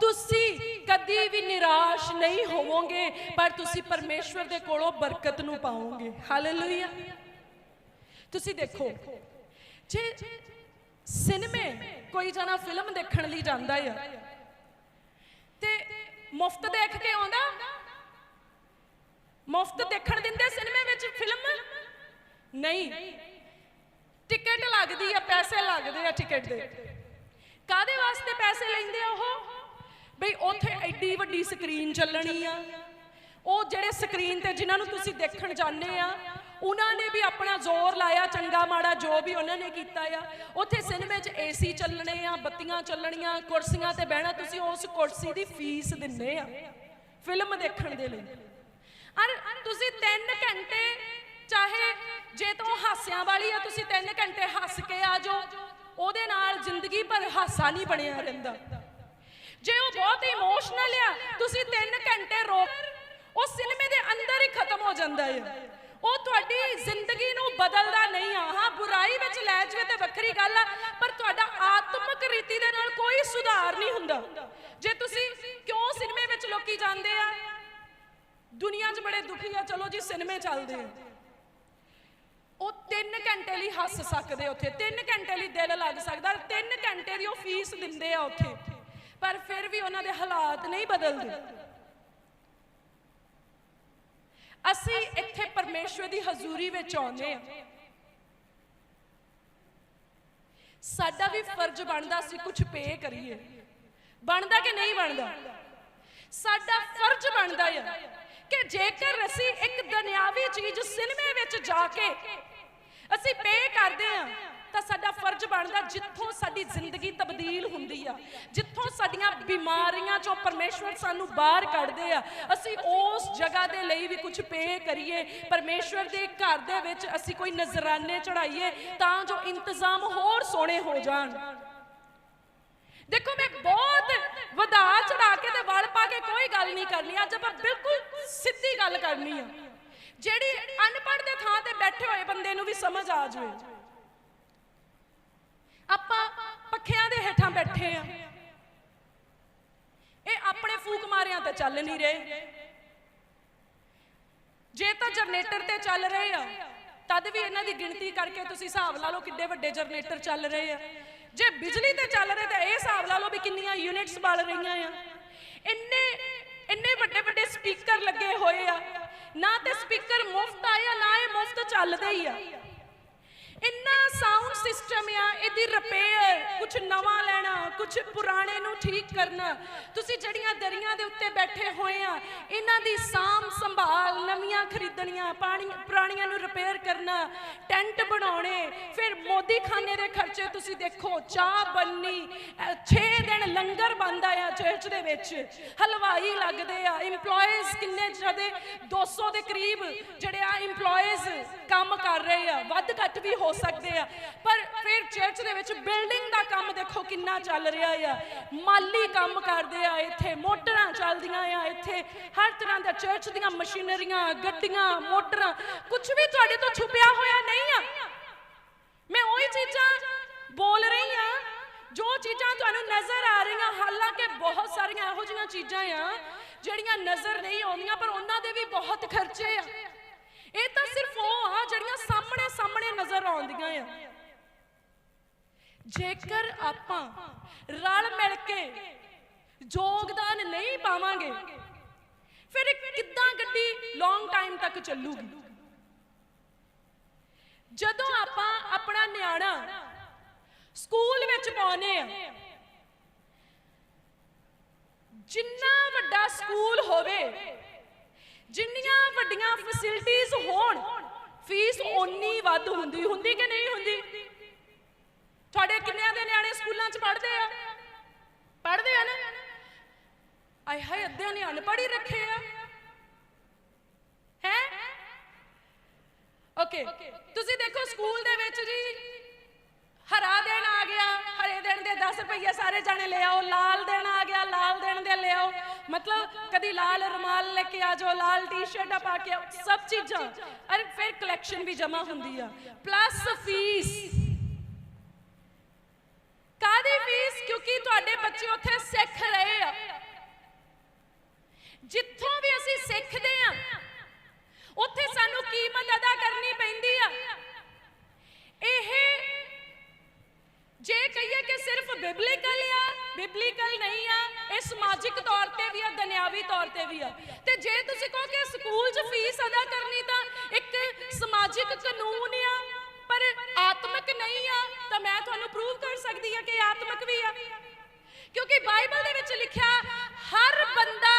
ਤੁਸੀਂ ਕਦੀ ਵੀ ਨਿਰਾਸ਼ ਨਹੀਂ ਹੋਵੋਗੇ, ਪਰ ਤੁਸੀਂ ਪਰਮੇਸ਼ਵਰ ਦੇ ਕੋਲੋਂ ਬਰਕਤ ਨੂੰ ਪਾਓਗੇ। ਹਾਲੇਲੂਇਆ ਤੁਸੀਂ ਦੇਖੋ, ਜੇ ਸਿਨੇਮੇ ਕੋਈ ਜਣਾ ਫਿਲਮ ਦੇਖਣ ਲਈ ਜਾਂਦਾ ਆ ਤੇ ਮੁਫਤ ਦੇਖ ਕੇ ਆਉਂਦਾ? ਮੁਫਤ ਦੇਖਣ ਦਿੰਦੇ ਸਿਨੇਮੇ ਵਿੱਚ ਫਿਲਮ? ਨਹੀਂ। ਟਿਕਟ ਲੱਗਦੀ ਆ, ਪੈਸੇ ਲੱਗਦੇ ਆ ਟਿਕਟ ਦੇ। ਕਾਦੇ ਵਾਸਤੇ ਪੈਸੇ ਲੈਂਦੇ ਆ ਉਹ? ਬਈ ਉੱਥੇ ਐਡੀ ਵੱਡੀ ਸਕਰੀਨ ਚੱਲਣੀ ਆ। ਉਹ ਜਿਹੜੇ ਸਕਰੀਨ ਤੇ ਜਿਨ੍ਹਾਂ ਨੂੰ ਤੁਸੀਂ ਦੇਖਣ ਜਾਂਦੇ ਆ ਉਹਨਾਂ ਨੇ ਵੀ ਆਪਣਾ ਜ਼ੋਰ ਲਾਇਆ, ਚੰਗਾ ਮਾੜਾ ਜੋ ਵੀ ਉਹਨਾਂ ਨੇ ਕੀਤਾ ਆ। ਉੱਥੇ ਸਿਨੇਮੇ 'ਚ ਏਸੀ ਚੱਲਣੇ ਆ, ਬੱਤੀਆਂ ਚੱਲਣੀਆਂ, ਕੁਰਸੀਆਂ ਤੇ ਬਹਿਣਾ, ਤੁਸੀਂ ਉਸ ਕੁਰਸੀ ਦੀ ਫੀਸ ਦਿੰਦੇ ਆ, ਫਿਲਮ ਦੇਖਣ ਦੇ ਲਈ। ਅਰ ਤੁਸੀਂ 3 ਘੰਟੇ ਚਾਹੇ ਜੇ ਤਾਂ ਹਾਸਿਆਂ ਵਾਲੀ ਆ, ਤੁਸੀਂ 3 ਘੰਟੇ ਹੱਸ ਕੇ ਆ ਜਾਓ। ਉਹਦੇ ਨਾਲ ਜ਼ਿੰਦਗੀ ਭਰ ਹਾਸਾ ਨਹੀਂ ਬਣਿਆ ਰਹਿੰਦਾ। ਜੇ ਉਹ ਬਹੁਤ ਇਮੋਸ਼ਨਲ ਆ, ਤੁਸੀਂ 3 ਘੰਟੇ ਰੋ, ਉਹ ਸਿਨੇਮੇ ਦੇ ਅੰਦਰ ਹੀ ਖਤਮ ਹੋ ਜਾਂਦਾ ਹੈ ਉਹ ਤੁਹਾਡੀ ਜ਼ਿੰਦਗੀ ਨੂੰ ਬਦਲਦਾ ਨਹੀਂ ਆ। ਹਾਂ, ਬੁਰਾਈ ਵਿੱਚ ਲੈ ਜਵੇ ਤੇ ਵੱਖਰੀ ਗੱਲ ਆ, ਪਰ ਤੁਹਾਡਾ ਆਤਮਿਕ ਰੀਤੀ ਦੇ ਨਾਲ ਕੋਈ ਸੁਧਾਰ ਨਹੀਂ ਹੁੰਦਾ। ਜੇ ਤੁਸੀਂ ਕਿਉਂ ਸਿਨੇਮੇ ਵਿੱਚ ਲੋਕੀ ਜਾਂਦੇ ਆ, ਦੁਨੀਆ 'ਚ ਬੜੇ ਦੁਖੀ ਆ, ਚਲੋ ਜੀ ਸਿਨੇਮੇ ਚੱਲਦੇ ਆ। ਉਹ 3 ਘੰਟੇ ਲਈ ਹੱਸ ਸਕਦੇ ਉੱਥੇ 3 ਘੰਟੇ ਲਈ ਦਿਲ ਲੱਗ ਸਕਦਾ 3 ਘੰਟੇ ਦੀ ਉਹ ਫੀਸ ਦਿੰਦੇ ਆ ਉੱਥੇ। ਪਰ ਫਿਰ ਵੀ ਉਹਨਾਂ ਦੇ ਹਾਲਾਤ ਨਹੀਂ ਬਦਲਦੇ। ਅਸੀਂ ਇੱਥੇ ਪਰਮੇਸ਼ਵਰ ਦੀ ਹਜ਼ੂਰੀ ਵਿੱਚ ਆਉਂਦੇ ਆ ਸਾਡਾ ਵੀ ਫਰਜ਼ ਬਣਦਾ ਸੀ ਕੁਝ ਪੇ ਕਰੀਏ। ਬਣਦਾ ਕਿ ਨਹੀਂ ਬਣਦਾ? ਸਾਡਾ ਫਰਜ਼ ਬਣਦਾ ਆ ਕਿ ਜੇਕਰ ਅਸੀਂ ਇੱਕ ਦੁਨਿਆਵੀ ਚੀਜ਼ ਸਿਨੇਮੇ ਵਿੱਚ ਜਾ ਕੇ ਅਸੀਂ ਪੇ ਕਰਦੇ ਆ ਤਾਂ ਸਾਡਾ ਫਰਜ਼ ਬਣਦਾ ਜਿੱਥੋਂ ਸਾਡੀ ਜ਼ਿੰਦਗੀ ਤਬਦੀਲ ਹੁੰਦੀ ਆ। ਜਿੱਥੋਂ ਸਾਡੀਆਂ ਬਿਮਾਰੀਆਂ ਚੋਂ ਪਰਮੇਸ਼ਵਰ ਸਾਨੂੰ ਬਾਹਰ ਕੱਢਦੇ ਆ। ਅਸੀਂ ਉਸ ਜਗ੍ਹਾ ਦੇ ਲਈ ਵੀ ਕੁਝ ਪੇ ਕਰੀਏ। ਪਰਮੇਸ਼ਵਰ ਦੇ ਘਰ ਦੇ ਵਿੱਚ ਅਸੀਂ ਕੋਈ ਨਜ਼ਰਾਨੇ ਚੜਾਈਏ ਤਾਂ ਜੋ ਇੰਤਜ਼ਾਮ ਹੋਰ ਸੋਹਣੇ ਹੋ ਜਾਣ। ਦੇਖੋ, ਮੈਂ ਬਹੁਤ ਵਧਾ ਚੜਾ ਕੇ ਤੇ ਵਲ ਪਾ ਕੇ ਕੋਈ ਗੱਲ ਨਹੀਂ ਕਰਨੀ। ਅੱਜ ਆਪਾਂ ਬਿਲਕੁਲ ਸਿੱਧੀ ਗੱਲ ਕਰਨੀ ਆ। ਜਿਹੜੀ ਅਨਪੜ੍ਹ ਦੇ ਥਾਂ ਤੇ ਬੈਠੇ ਹੋਏ ਬੰਦੇ ਨੂੰ ਵੀ ਸਮਝ ਆ ਜਾਵੇ। ਆਪਾਂ ਪੱਖਿਆਂ ਦੇ ਹੇਠਾਂ ਬੈਠੇ ਆ। ਇਹ ਆਪਣੇ ਫੂਕ ਮਾਰਿਆਂ ਤੇ ਚੱਲ ਨਹੀਂ ਰਹੇ। ਜੇ ਤਾਂ ਜਨਰੇਟਰ ਤੇ ਚੱਲ ਰਹੇ ਆ, ਤਦ ਵੀ ਇਹਨਾਂ ਦੀ ਗਿਣਤੀ ਕਰਕੇ ਤੁਸੀਂ ਹਿਸਾਬ ਲਾ ਲਓ ਕਿੱਡੇ ਵੱਡੇ ਜਨਰੇਟਰ ਚੱਲ ਰਹੇ ਆ। ਜੇ ਬਿਜਲੀ ਤੇ ਚੱਲ ਰਹੇ ਤਾਂ ਇਹ ਹਿਸਾਬ ਲਾ ਲਓ ਵੀ ਕਿੰਨੀਆਂ ਯੂਨਿਟਸ ਬਲ ਰਹੀਆਂ ਆ। ਇੰਨੇ ਇੰਨੇ ਵੱਡੇ ਵੱਡੇ ਸਪੀਕਰ ਲੱਗੇ ਹੋਏ ਆ। ਨਾ ਤੇ ਸਪੀਕਰ ਮੁਫਤ ਆਇਆ ਨਾ ਇਹ ਮੁਫਤ ਚੱਲਦੇ ਹੀ ਆ। ਇੰਨਾ ਸਾਊਂਡ ਸਿਸਟਮ ਆ, ਇਹਦੀ ਰਿਪੇਅਰ ਕੁਝ ਨਵਾਂ ਲੈਣਾ ਕੁਝ ਪੁਰਾਣੇ ਨੂੰ ਠੀਕ ਕਰਨਾ। ਤੁਸੀਂ ਜਿਹੜੀਆਂ ਦਰੀਆਂ ਦੇ ਉੱਤੇ ਬੈਠੇ ਹੋਏ ਆ, ਇਹਨਾਂ ਦੀ ਸਾਂਭ ਸੰਭਾਲ, ਨਵੀਆਂ ਖਰੀਦਣੀਆਂ, ਪਾਣੀ, ਪੁਰਾਣੀਆਂ ਨੂੰ ਰਿਪੇਅਰ ਕਰਨਾ ਟੈਂਟ ਬਣਾਉਣੇ, ਫਿਰ ਮੋਦੀ ਖਾਨੇ ਦੇ ਖਰਚੇ ਤੁਸੀਂ ਦੇਖੋ, ਚਾਹ ਬੰਨੀ 6 ਦਿਨ ਲੰਗਰ ਬੰਦਾ ਆ ਚਰਚ ਦੇ ਵਿੱਚ। ਹਲਵਾਈ ਲੱਗਦੇ ਆ, EMPLOYEES ਕਿੰਨੇ ਜਿਹੜੇ 200 ਦੇ ਕਰੀਬ ਜਿਹੜੇ ਆ EMPLOYEES ਕੰਮ ਕਰ ਰਹੇ ਆ, ਵੱਧ ਘੱਟ ਵੀ ਹੋ ਸਕਦੇ ਆ। ਪਰ ਫਿਰ ਚਰਚ ਦੇ ਵਿੱਚ ਬਿਲਡਿੰਗ ਦਾ ਕੰਮ ਦੇਖੋ ਕਿੰਨਾ ਚੱਲ ਰਿਹਾ ਆ। ਮਾਲੀ ਕੰਮ ਕਰਦੇ ਆ ਇੱਥੇ, ਮੋਟਰਾਂ ਚੱਲਦੀਆਂ ਆ ਇੱਥੇ। ਹਰ ਤਰ੍ਹਾਂ ਦਾ ਚਰਚ ਦੀਆਂ ਮਸ਼ੀਨਰੀਆਂ, ਗੱਡੀਆਂ, ਮੋਟਰਾਂ ਕੁਝ ਵੀ ਤੁਹਾਡੇ ਤੋਂ ਛੁਪਿਆ ਹੋਇਆ ਨਹੀਂ ਆ। ਮੈਂ ਉਹੀ ਚੀਜ਼ਾਂ ਬੋਲ ਰਹੀ ਆ, ਜੋ ਚੀਜ਼ਾਂ ਤੁਹਾਨੂੰ ਨਜ਼ਰ ਆ ਰਹੀਆਂ, ਹਾਲਾਂਕਿ ਬਹੁਤ ਸਾਰੀਆਂ ਇਹੋ ਜਿਹੀਆਂ ਚੀਜ਼ਾਂ ਆ, ਜਿਹੜੀਆਂ ਨਜ਼ਰ ਨਹੀਂ ਆਉਂਦੀਆਂ, ਪਰ ਉਹਨਾਂ ਦੇ ਵੀ ਬਹੁਤ ਖਰਚੇ ਆ। ਇਹ ਤਾਂ ਸਿਰਫ ਉਹ ਆ, ਜਿਹੜੀਆਂ ਸਾਹਮਣੇ ਨਜ਼ਰ ਆਉਂਦੀਆਂ ਆ। ਜੇਕਰ ਆਪਾਂ ਰਲ ਮਿਲ ਕੇ ਯੋਗਦਾਨ ਨਹੀਂ ਪਾਵਾਂਗੇ, ਫਿਰ ਕਿੱਦਾਂ ਗੱਡੀ ਲੌਂਗ ਟਾਈਮ ਤੱਕ ਚੱਲੂਗੀ? ਜਦੋਂ ਆਪਾਂ ਆਪਣਾ ਨਿਆਣਾ ਸਕੂਲ ਵਿੱਚ ਪਾਉਨੇ ਆ, ਜਿੰਨਾ ਵੱਡਾ ਸਕੂਲ ਹੋਵੇ, ਜਿੰਨੀਆਂ ਵੱਡੀਆਂ ਫੈਸਿਲਿਟੀਆਂ ਹੋਣ ਫੀਸ ਓਨੀ ਵੱਧ ਹੁੰਦੀ ਹੁੰਦੀ ਕਿ ਨਹੀਂ ਹੁੰਦੀ? ਤੁਹਾਡੇ ਕਿੰਨਿਆਂ ਦੇ ਨਿਆਣੇ ਸਕੂਲਾਂ 'ਚ ਪੜ੍ਹਦੇ ਆ? ਪੜ੍ਹਦੇ ਆ ਨਾ? ਆਏ ਹਾਏ, ਅੱਧਿਆਂ ਨੇ ਅਨਪੜ੍ਹ ਹੀ ਰੱਖੇ ਆ। ਹੈ? ਓਕੇ, ਤੁਸੀਂ ਦੇਖੋ ਸਕੂਲ ਦੇ ਵਿੱਚ ਜੀ, ਹਰਾ ਦੇਣ ਆ ਗਿਆ, ਹਰੇ ਦੇਣ ਦੇ 10 ਰੁਪਏ ਸਾਰੇ ਜਾਣੇ ਲੈ ਆਓ, ਲਾਲ ਦੇਣ ਆ ਗਿਆ, ਲਾਲ ਦੇਣ ਦੇ ਲੈ ਆਓ। ਮਤਲਬ ਕਦੀ ਲਾਲ ਰੁਮਾਲ ਲੈ ਕੇ ਆ ਜਾਓ, ਲਾਲ ਟੀ-ਸ਼ਰਟਾਂ ਪਾ ਕੇ ਸਭ ਚੀਜ਼ਾਂ। ਅਰੇ ਫਿਰ ਕਲੈਕਸ਼ਨ ਵੀ ਜਮਾ ਹੁੰਦੀ ਆ। ਪਲੱਸ ਫੀਸ ਕਾਦੀ ਫੀਸ ਕਿਉਂਕਿ ਤੁਹਾਡੇ ਬੱਚੇ ਉੱਥੇ ਸਿੱਖ ਰਹੇ ਆ। ਜਿੱਥੋਂ ਵੀ ਅਸੀਂ ਸਿੱਖਦੇ ਆ, ਉੱਥੇ ਸਾਨੂੰ ਕੀਮਤ ਅਦਾ ਕਰਨੀ ਪੈਂਦੀ ਆ। ਇਹ ਜੇ ਕਹੀਏ ਕਿ ਸਿਰਫ ਬਿਬਲੀਕਲ ਆ ਬਿਬਲੀਕਲ ਨਹੀਂ ਆ, ਇਹ ਸਮਾਜਿਕ ਤੌਰ ਤੇ ਵੀ ਆ, ਦੁਨਿਆਵੀ ਤੌਰ ਤੇ ਵੀ ਆ। ਤੇ ਜੇ ਤੁਸੀਂ ਕਹੋ ਕਿ ਸਕੂਲ 'ਚ ਫੀਸ ਅਦਾ ਕਰਨੀ ਤਾਂ ਇੱਕ ਸਮਾਜਿਕ ਕਾਨੂੰਨ ਆ, ਪਰ ਆਤਮਿਕ ਨਹੀਂ ਆ, ਤਾਂ ਮੈਂ ਤੁਹਾਨੂੰ ਪ੍ਰੂਵ ਕਰ ਸਕਦੀ ਆ ਕਿ ਆਤਮਿਕ ਵੀ ਆ। ਕਿਉਂਕਿ ਬਾਈਬਲ ਦੇ ਵਿੱਚ ਲਿਖਿਆ, ਹਰ ਬੰਦਾ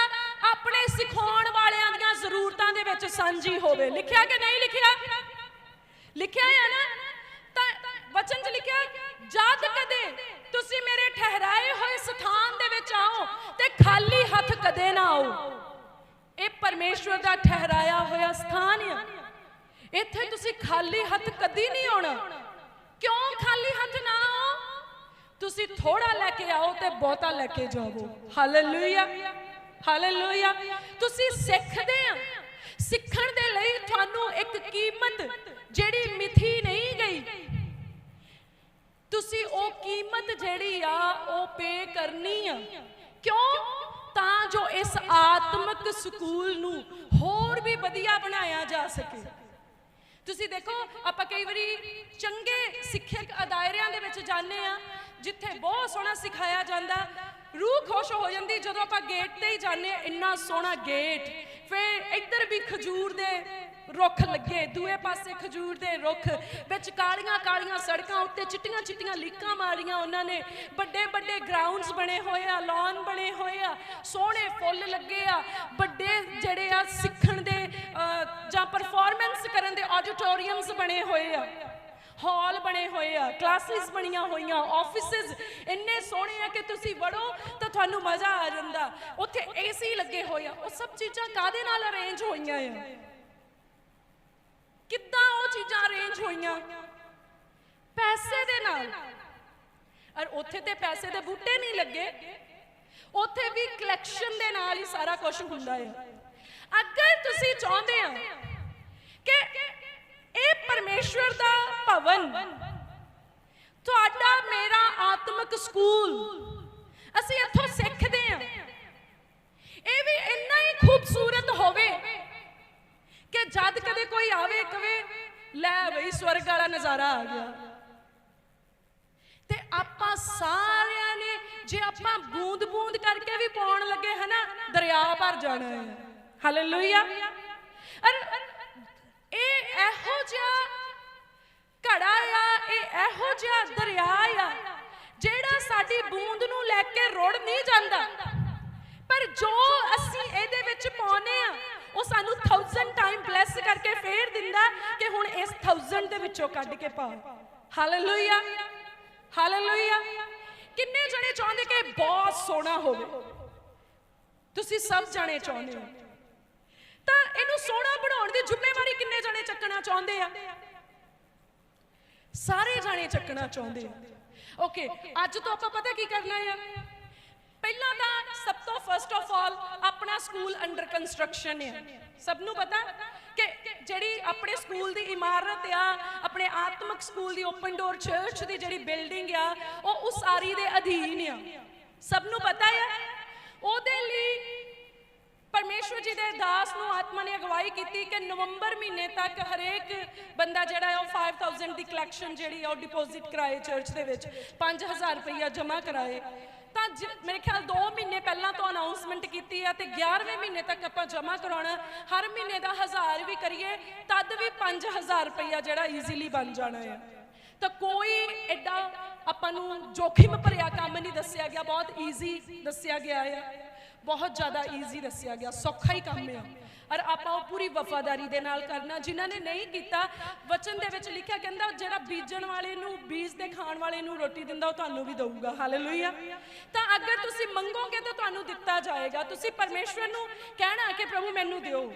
ਆਪਣੇ ਸਿਖਾਉਣ ਵਾਲਿਆਂ ਦੀਆਂ ਜ਼ਰੂਰਤਾਂ ਦੇ ਵਿੱਚ ਸਾਂਝੀ ਹੋਵੇ। ਲਿਖਿਆ ਕਿ ਨਹੀਂ ਲਿਖਿਆ? ਲਿਖਿਆ ਹੈ ਨਾ ਵਚਨ 'ਚ ਲਿਖਿਆ ਜਦ ਕਦੇ, ਤੁਸੀਂ ਮੇਰੇ ਠਹਿਰਾਏ ਹੋਏ ਸਥਾਨ ਦੇ ਵਿੱਚ ਆਓ ਤੇ ਖਾਲੀ ਹੱਥ ਕਦੇ ਨਾ ਆਓ। ਇਹ ਪਰਮੇਸ਼ਵਰ ਦਾ ਠਹਿਰਾਇਆ ਹੋਇਆ ਸਥਾਨ ਆ। ਇੱਥੇ ਤੁਸੀਂ ਖਾਲੀ ਹੱਥ ਕਦੀ ਨਹੀਂ ਆਉਣਾ। ਕਿਉਂ ਖਾਲੀ ਹੱਥ ਨਾ ਆਓ? ਤੁਸੀਂ ਥੋੜਾ ਲੈ ਕੇ ਆਓ ਤੇ ਬਹੁਤਾ ਲੈ ਕੇ ਜਾਵੋ। ਹਾਲੇਲੂਇਆ ਹਾਲੇਲੂਇਆ ਤੁਸੀਂ ਸਿੱਖਦੇ ਆ। ਸਿੱਖਣ ਦੇ ਲਈ ਤੁਹਾਨੂੰ ਇੱਕ ਕੀਮਤ ਜਿਹੜੀ ਮਿਥੀ ਨਹੀਂ ਤੁਸੀਂ ਉਹ ਕੀਮਤ ਜਿਹੜੀ ਆ, ਉਹ ਪੇ ਕਰਨੀ ਆ। ਕਿਉਂ? ਤਾਂ ਜੋ ਇਸ ਆਤਮਿਕ ਸਕੂਲ ਨੂੰ ਹੋਰ ਵੀ ਵਧੀਆ ਬਣਾਇਆ ਜਾ ਸਕੇ। ਤੁਸੀਂ ਦੇਖੋ, ਆਪਾਂ ਕਈ ਵਾਰੀ ਚੰਗੇ ਸਿੱਖਿਅਕ ਅਦਾਇਰਿਆਂ ਦੇ ਵਿੱਚ ਜਾਂਦੇ ਆ, ਜਿੱਥੇ ਬਹੁਤ ਸੋਹਣਾ ਸਿਖਾਇਆ ਜਾਂਦਾ। ਰੂਹ ਖੁਸ਼ ਹੋ ਜਾਂਦੀ ਜਦੋਂ ਆਪਾਂ ਗੇਟ ਤੇ ਹੀ ਜਾਂਦੇ ਆ, ਇੰਨਾ ਸੋਹਣਾ ਗੇਟ ਫਿਰ ਇੱਧਰ ਵੀ ਖਜੂਰ ਦੇ ਰੁੱਖ ਲੱਗੇ, ਦੂਏ ਪਾਸੇ ਖਜੂਰ ਦੇ ਰੁੱਖ। ਵਿੱਚ ਕਾਲੀਆਂ ਕਾਲੀਆਂ ਸੜਕਾਂ, ਉੱਤੇ ਚਿੱਟੀਆਂ ਚਿੱਟੀਆਂ ਲੀਕਾਂ ਮਾਰੀਆਂ ਉਹਨਾਂ ਨੇ। ਵੱਡੇ ਵੱਡੇ ਗਰਾਊਂਡਸ ਬਣੇ ਹੋਏ ਆ ਲਾਨ ਬਣੇ ਹੋਏ ਆ, ਸੋਹਣੇ ਫੁੱਲ ਲੱਗੇ ਆ। ਵੱਡੇ ਜਿਹੜੇ ਆ ਸਿੱਖਣ ਦੇ ਜਾਂ ਪਰਫਾਰਮੈਂਸ ਕਰਨ ਦੇ ਆਡੀਟੋਰੀਅਮਸ ਬਣੇ ਹੋਏ ਆ। ਹਾਲ ਬਣੇ ਹੋਏ ਆ, ਕਲਾਸਿਸ ਬਣੀਆਂ ਹੋਈਆਂ ਆਫਿਸਿਸ ਇੰਨੇ ਸੋਹਣੇ ਆ ਕਿ ਤੁਸੀਂ ਵੜੋ ਤਾਂ ਤੁਹਾਨੂੰ ਮਜ਼ਾ ਆ ਜਾਂਦਾ। ਉੱਥੇ ਏਸੀ ਲੱਗੇ ਹੋਏ ਆ, ਉਹ ਸਭ ਚੀਜ਼ਾਂ ਕਾਦੇ ਨਾਲ ਅਰੇਂਜ ਹੋਈਆਂ ਆ? ਕਿੱਦਾਂ ਉਹ ਚੀਜ਼ਾਂ ਅਰੇਂਜ ਹੋਈਆਂ? ਪੈਸੇ ਦੇ ਨਾਲ। ਔਰ ਉੱਥੇ ਤੇ ਪੈਸੇ ਦੇ ਬੂਟੇ ਨਹੀਂ ਲੱਗੇ। ਉੱਥੇ ਵੀ ਕਲੈਕਸ਼ਨ ਦੇ ਨਾਲ ਹੀ ਸਾਰਾ ਕੁਝ ਹੁੰਦਾ ਹੈ ਅਗਰ ਤੁਸੀਂ ਚਾਹੁੰਦੇ ਆ ਕਿ ਇਹ ਪਰਮੇਸ਼ਵਰ ਦਾ ਭਵਨ, ਤੁਹਾਡਾ ਮੇਰਾ ਆਤਮਿਕ ਸਕੂਲ, ਅਸੀਂ ਇੱਥੋਂ ਸਿੱਖਦੇ ਆ ਇਹ ਵੀ ਇੰਨਾ ਹੀ ਖੂਬਸੂਰਤ ਹੋਵੇ ਕਿ ਜਦ ਕਦੇ ਕੋਈ ਆਵੇ ਕਵੇ ਲੈ ਬਈ ਸਵਰਗ ਵਾਲਾ ਨਜ਼ਾਰਾ ਆ ਗਿਆ। ਤੇ ਆਪਾਂ ਸਾਰਿਆਂ ਨੇ ਜੇ ਆਪਾਂ ਬੂੰਦ ਬੂੰਦ ਕਰਕੇ ਵੀ ਪਾਉਣ ਲੱਗੇ ਹਨਾ, ਦਰਿਆ ਭਰ ਜਾਣਾ ਹੈ। ਹਾਲੇਲੂਇਆ ਅਰ ਇਹ ਇਹੋ ਜਿਹਾ ਘੜਾ ਆ, ਇਹ ਇਹੋ ਜਿਹਾ ਦਰਿਆ ਆ, ਜਿਹੜਾ ਸਾਡੀ ਬੂੰਦ ਨੂੰ ਲੈ ਕੇ ਰੁੜ ਨਹੀਂ ਜਾਂਦਾ। ਪਰ ਜੋ ਅਸੀਂ ਇਹਦੇ ਵਿੱਚ ਪਾਉਨੇ ਆ ਉਹ ਸਾਨੂੰ 1000 ਟਾਈਮ ਬਲੈਸ ਕਰਕੇ ਫੇਰ ਦਿੰਦਾ ਕਿ ਹੁਣ ਇਸ 1000 ਦੇ ਵਿੱਚੋਂ ਕੱਢ ਕੇ ਪਾ। ਹਾਲੇਲੂਇਆ ਹਾਲੇਲੂਇਆ ਕਿੰਨੇ ਜਣੇ ਚਾਹੁੰਦੇ ਕਿ ਬਹੁਤ ਸੋਹਣਾ ਹੋਵੇ? ਤੁਸੀਂ ਸਭ ਜਣੇ ਚਾਹੁੰਦੇ ਹੋ। ਤਾਂ ਇਹਨੂੰ ਸੋਹਣਾ ਬਣਾਉਣ ਦੀ ਜ਼ਿੰਮੇਵਾਰੀ ਕਿੰਨੇ ਜਣੇ ਚੱਕਣਾ ਚਾਹੁੰਦੇ ਆ? ਸਾਰੇ ਜਣੇ ਚੱਕਣਾ ਚਾਹੁੰਦੇ ਆ। ਓਕੇ ਅੱਜ ਤੋਂ ਆਪਾਂ ਪਤਾ ਕੀ ਕਰਨਾ ਆ? ਪਹਿਲਾਂ ਤਾਂ ਸਭ ਤੋਂ ਫਸਟ ਆਫ ਆਲ ਆਪਣਾ ਸਕੂਲ ਅੰਡਰ ਕੰਸਟਰਕਸ਼ਨ ਹੈ ਸਭ ਨੂੰ ਪਤਾ ਕਿ ਜਿਹੜੀ ਆਪਣੇ ਸਕੂਲ ਦੀ ਇਮਾਰਤ ਆ, ਆਪਣੇ ਆਤਮਿਕ ਸਕੂਲ ਦੀ ਓਪਨ ਡੋਰ ਚਰਚ ਦੀ ਜਿਹੜੀ ਬਿਲਡਿੰਗ ਆ, ਉਹ ਉਸਾਰੀ ਦੇ ਅਧੀਨ ਆ। ਸਭ ਨੂੰ ਪਤਾ ਹੈ ਉਹਦੇ ਲਈ ਪਰਮੇਸ਼ਵਰ ਜੀ ਦੇ ਦਾਸ ਨੂੰ ਆਤਮਾ ਨੇ ਅਗਵਾਈ ਕੀਤੀ ਕਿ ਨਵੰਬਰ ਮਹੀਨੇ ਤੱਕ ਹਰੇਕ ਬੰਦਾ ਜਿਹੜਾ ਹੈ ਉਹ 5000 ਦੀ ਕਲੈਕਸ਼ਨ ਜਿਹੜੀ ਹੈ ਉਹ ਡਿਪੋਜ਼ਿਟ ਕਰਾਏ ਚਰਚ ਦੇ ਵਿੱਚ। 5000 ਰੁਪਈਆ ਜਮ੍ਹਾਂ ਕਰਾਏ। ਤਾਂ ਜ- ਮੇਰੇ ਖਿਆਲ 2 ਮਹੀਨੇ ਪਹਿਲਾਂ ਤੋਂ ਅਨਾਉਂਸਮੈਂਟ ਕੀਤੀ ਹੈ ਤੇ 11ਵੇਂ ਮਹੀਨੇ ਤੱਕ ਆਪਾਂ ਜਮ੍ਹਾਂ ਕਰਾਉਣਾ ਹਰ ਮਹੀਨੇ ਦਾ 1000 ਵੀ ਕਰੀਏ, ਤਦ ਵੀ 5000 ਰੁਪਈਆ ਜਿਹੜਾ ਈਜ਼ੀਲੀ ਬਣ ਜਾਣਾ ਹੈ। ਤਾਂ ਕੋਈ ਐਡਾ ਆਪਾਂ ਨੂੰ ਜੋਖਿਮ ਭਰਿਆ ਕੰਮ ਨਹੀਂ ਦੱਸਿਆ ਗਿਆ, ਬਹੁਤ ਈਜ਼ੀ ਦੱਸਿਆ ਗਿਆ ਹੈ। ਬਹੁਤ ਜ਼ਿਆਦਾ ਈਜ਼ੀ ਦੱਸਿਆ ਗਿਆ, ਸੌਖਾ ਹੀ ਕੰਮ ਹੈ ਔਰ ਆਪਾਂ ਉਹ ਪੂਰੀ ਵਫਾਦਾਰੀ ਦੇ ਨਾਲ ਕਰਨਾ, ਜਿਨ੍ਹਾਂ ਨੇ ਨਹੀਂ ਕੀਤਾ, ਵਚਨ ਦੇ ਵਿੱਚ ਲਿਖਿਆ ਕਹਿੰਦਾ ਜਿਹੜਾ ਬੀਜਣ ਵਾਲੇ ਨੂੰ, ਬੀਜ ਦੇ ਖਾਣ ਵਾਲੇ ਨੂੰ ਰੋਟੀ ਦਿੰਦਾ, ਉਹ ਤੁਹਾਨੂੰ ਵੀ ਦਊਗਾ। ਹਾਲੇਲੂਇਆ ਤਾਂ ਅਗਰ ਤੁਸੀਂ ਮੰਗੋਗੇ ਤਾਂ ਤੁਹਾਨੂੰ ਦਿੱਤਾ ਜਾਏਗਾ। ਤੁਸੀਂ ਪਰਮੇਸ਼ਵਰ ਨੂੰ ਕਹਿਣਾ ਕਿ ਪ੍ਰਭੂ ਮੈਨੂੰ ਦਿਓ।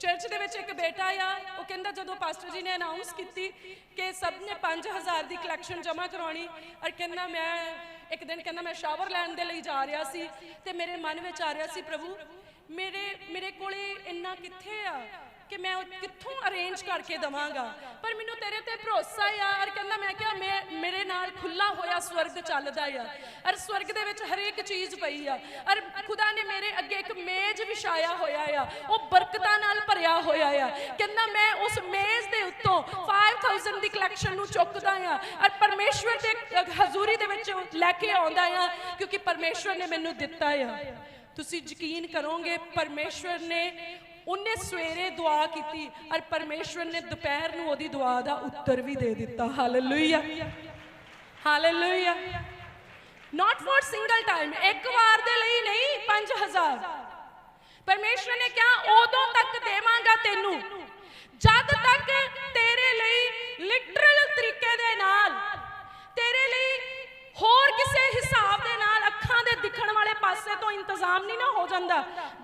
ਚਰਚ ਦੇ ਵਿੱਚ ਇੱਕ ਬੇਟਾ ਆ, ਉਹ ਕਹਿੰਦਾ ਜਦੋਂ ਪਾਸਟਰ ਜੀ ਨੇ ਅਨਾਉਂਸ ਕੀਤੀ ਕਿ ਸਭ ਨੇ 5000 ਦੀ ਕਲੈਕਸ਼ਨ ਜਮ੍ਹਾਂ ਕਰਾਉਣੀ ਔਰ ਕਹਿੰਦਾ ਮੈਂ, ਇੱਕ ਦਿਨ ਕਹਿੰਦਾ ਮੈਂ ਸ਼ਾਵਰ ਲੈਣ ਦੇ ਲਈ ਜਾ ਰਿਹਾ ਸੀ, ਤੇ ਮੇਰੇ ਮਨ ਵਿੱਚ ਆ ਰਿਹਾ ਸੀ, ਪ੍ਰਭੂ ਮੇਰੇ ਮੇਰੇ ਕੋਲੇ ਇੰਨਾ ਕਿੱਥੇ ਆ ਕਿ ਮੈਂ ਕਿੱਥੋਂ ਅਰੇਂਜ ਕਰਕੇ ਦਵਾਂਗਾ? ਪਰ ਮੈਨੂੰ ਤੇਰੇ ਤੇ ਭਰੋਸਾ ਆ ਔਰ ਕਹਿੰਦਾ ਮੈਂ ਕਿਹਾ ਮੈਂ, ਮੇਰੇ ਨਾਲ ਖੁੱਲਾ ਹੋਇਆ ਸਵਰਗ ਚੱਲਦਾ ਆ। ਔਰ ਸਵਰਗ ਦੇ ਵਿੱਚ ਹਰੇਕ ਚੀਜ਼ ਪਈ ਆ। ਔਰ ਖੁਦਾ ਨੇ ਮੇਰੇ ਅੱਗੇ ਇੱਕ ਮੇਜ਼ ਵਿਛਾਇਆ ਹੋਇਆ ਆ। ਉਹ ਬਰਕਤਾਂ ਨਾਲ ਭਰਿਆ ਹੋਇਆ ਆ। ਕਹਿੰਦਾ ਮੈਂ ਉਸ ਮੇਜ਼ ਦੇ ਉੱਤੋਂ 5000 ਦੀ ਕਲੈਕਸ਼ਨ ਨੂੰ ਚੁੱਕਦਾ ਆ। ਔਰ ਪਰਮੇਸ਼ਵਰ ਦੇ ਹਜ਼ੂਰੀ ਦੇ ਵਿੱਚ ਲੈ ਕੇ ਆਉਂਦਾ ਆ, ਕਿਉਂਕਿ ਪਰਮੇਸ਼ਵਰ ਨੇ ਮੈਨੂੰ ਦਿੱਤਾ ਆ। ਤੁਸੀਂ ਯਕੀਨ ਕਰੋਗੇ, ਪਰਮੇਸ਼ਵਰ ਨੇ ਉਹਨੇ ਸਵੇਰੇ ਦੁਆ ਕੀਤੀ ਔਰ ਪਰਮੇਸ਼ਵਰ ਨੇ ਦੁਪਹਿਰ ਨੂੰ ਉਹਦੀ ਦੁਆ ਦਾ ਉੱਤਰ ਵੀ ਦੇ ਦਿੱਤਾ। Hallelujah hallelujah not for single time ਇੱਕ ਵਾਰ ਦੇ ਲਈ ਨਹੀਂ 5000 ਪਰਮੇਸ਼ਵਰ ਨੇ ਕਿਹਾ, ਉਦੋਂ ਤੱਕ ਦੇਵਾਂਗਾ ਤੈਨੂੰ। ਜਦ ਤੱਕ ਤੇਰੇ ਲਈ ਲਿਟਰਲ ਤਰੀਕੇ ਦੇ ਨਾਲ, ਤੇਰੇ ਲਈ ਹੋਰ ਕਿਸੇ ਹਿਸਾਬ ਦੇ ਨਾਲ ਅੱਖਾਂ ਦੇ ਦਿਖਣ ਪਾਸੇ ਤੋਂ ਇੰਤਜ਼ਾਮ ਨਹੀਂ ਨਾ ਹੋ ਜਾਂਦਾ।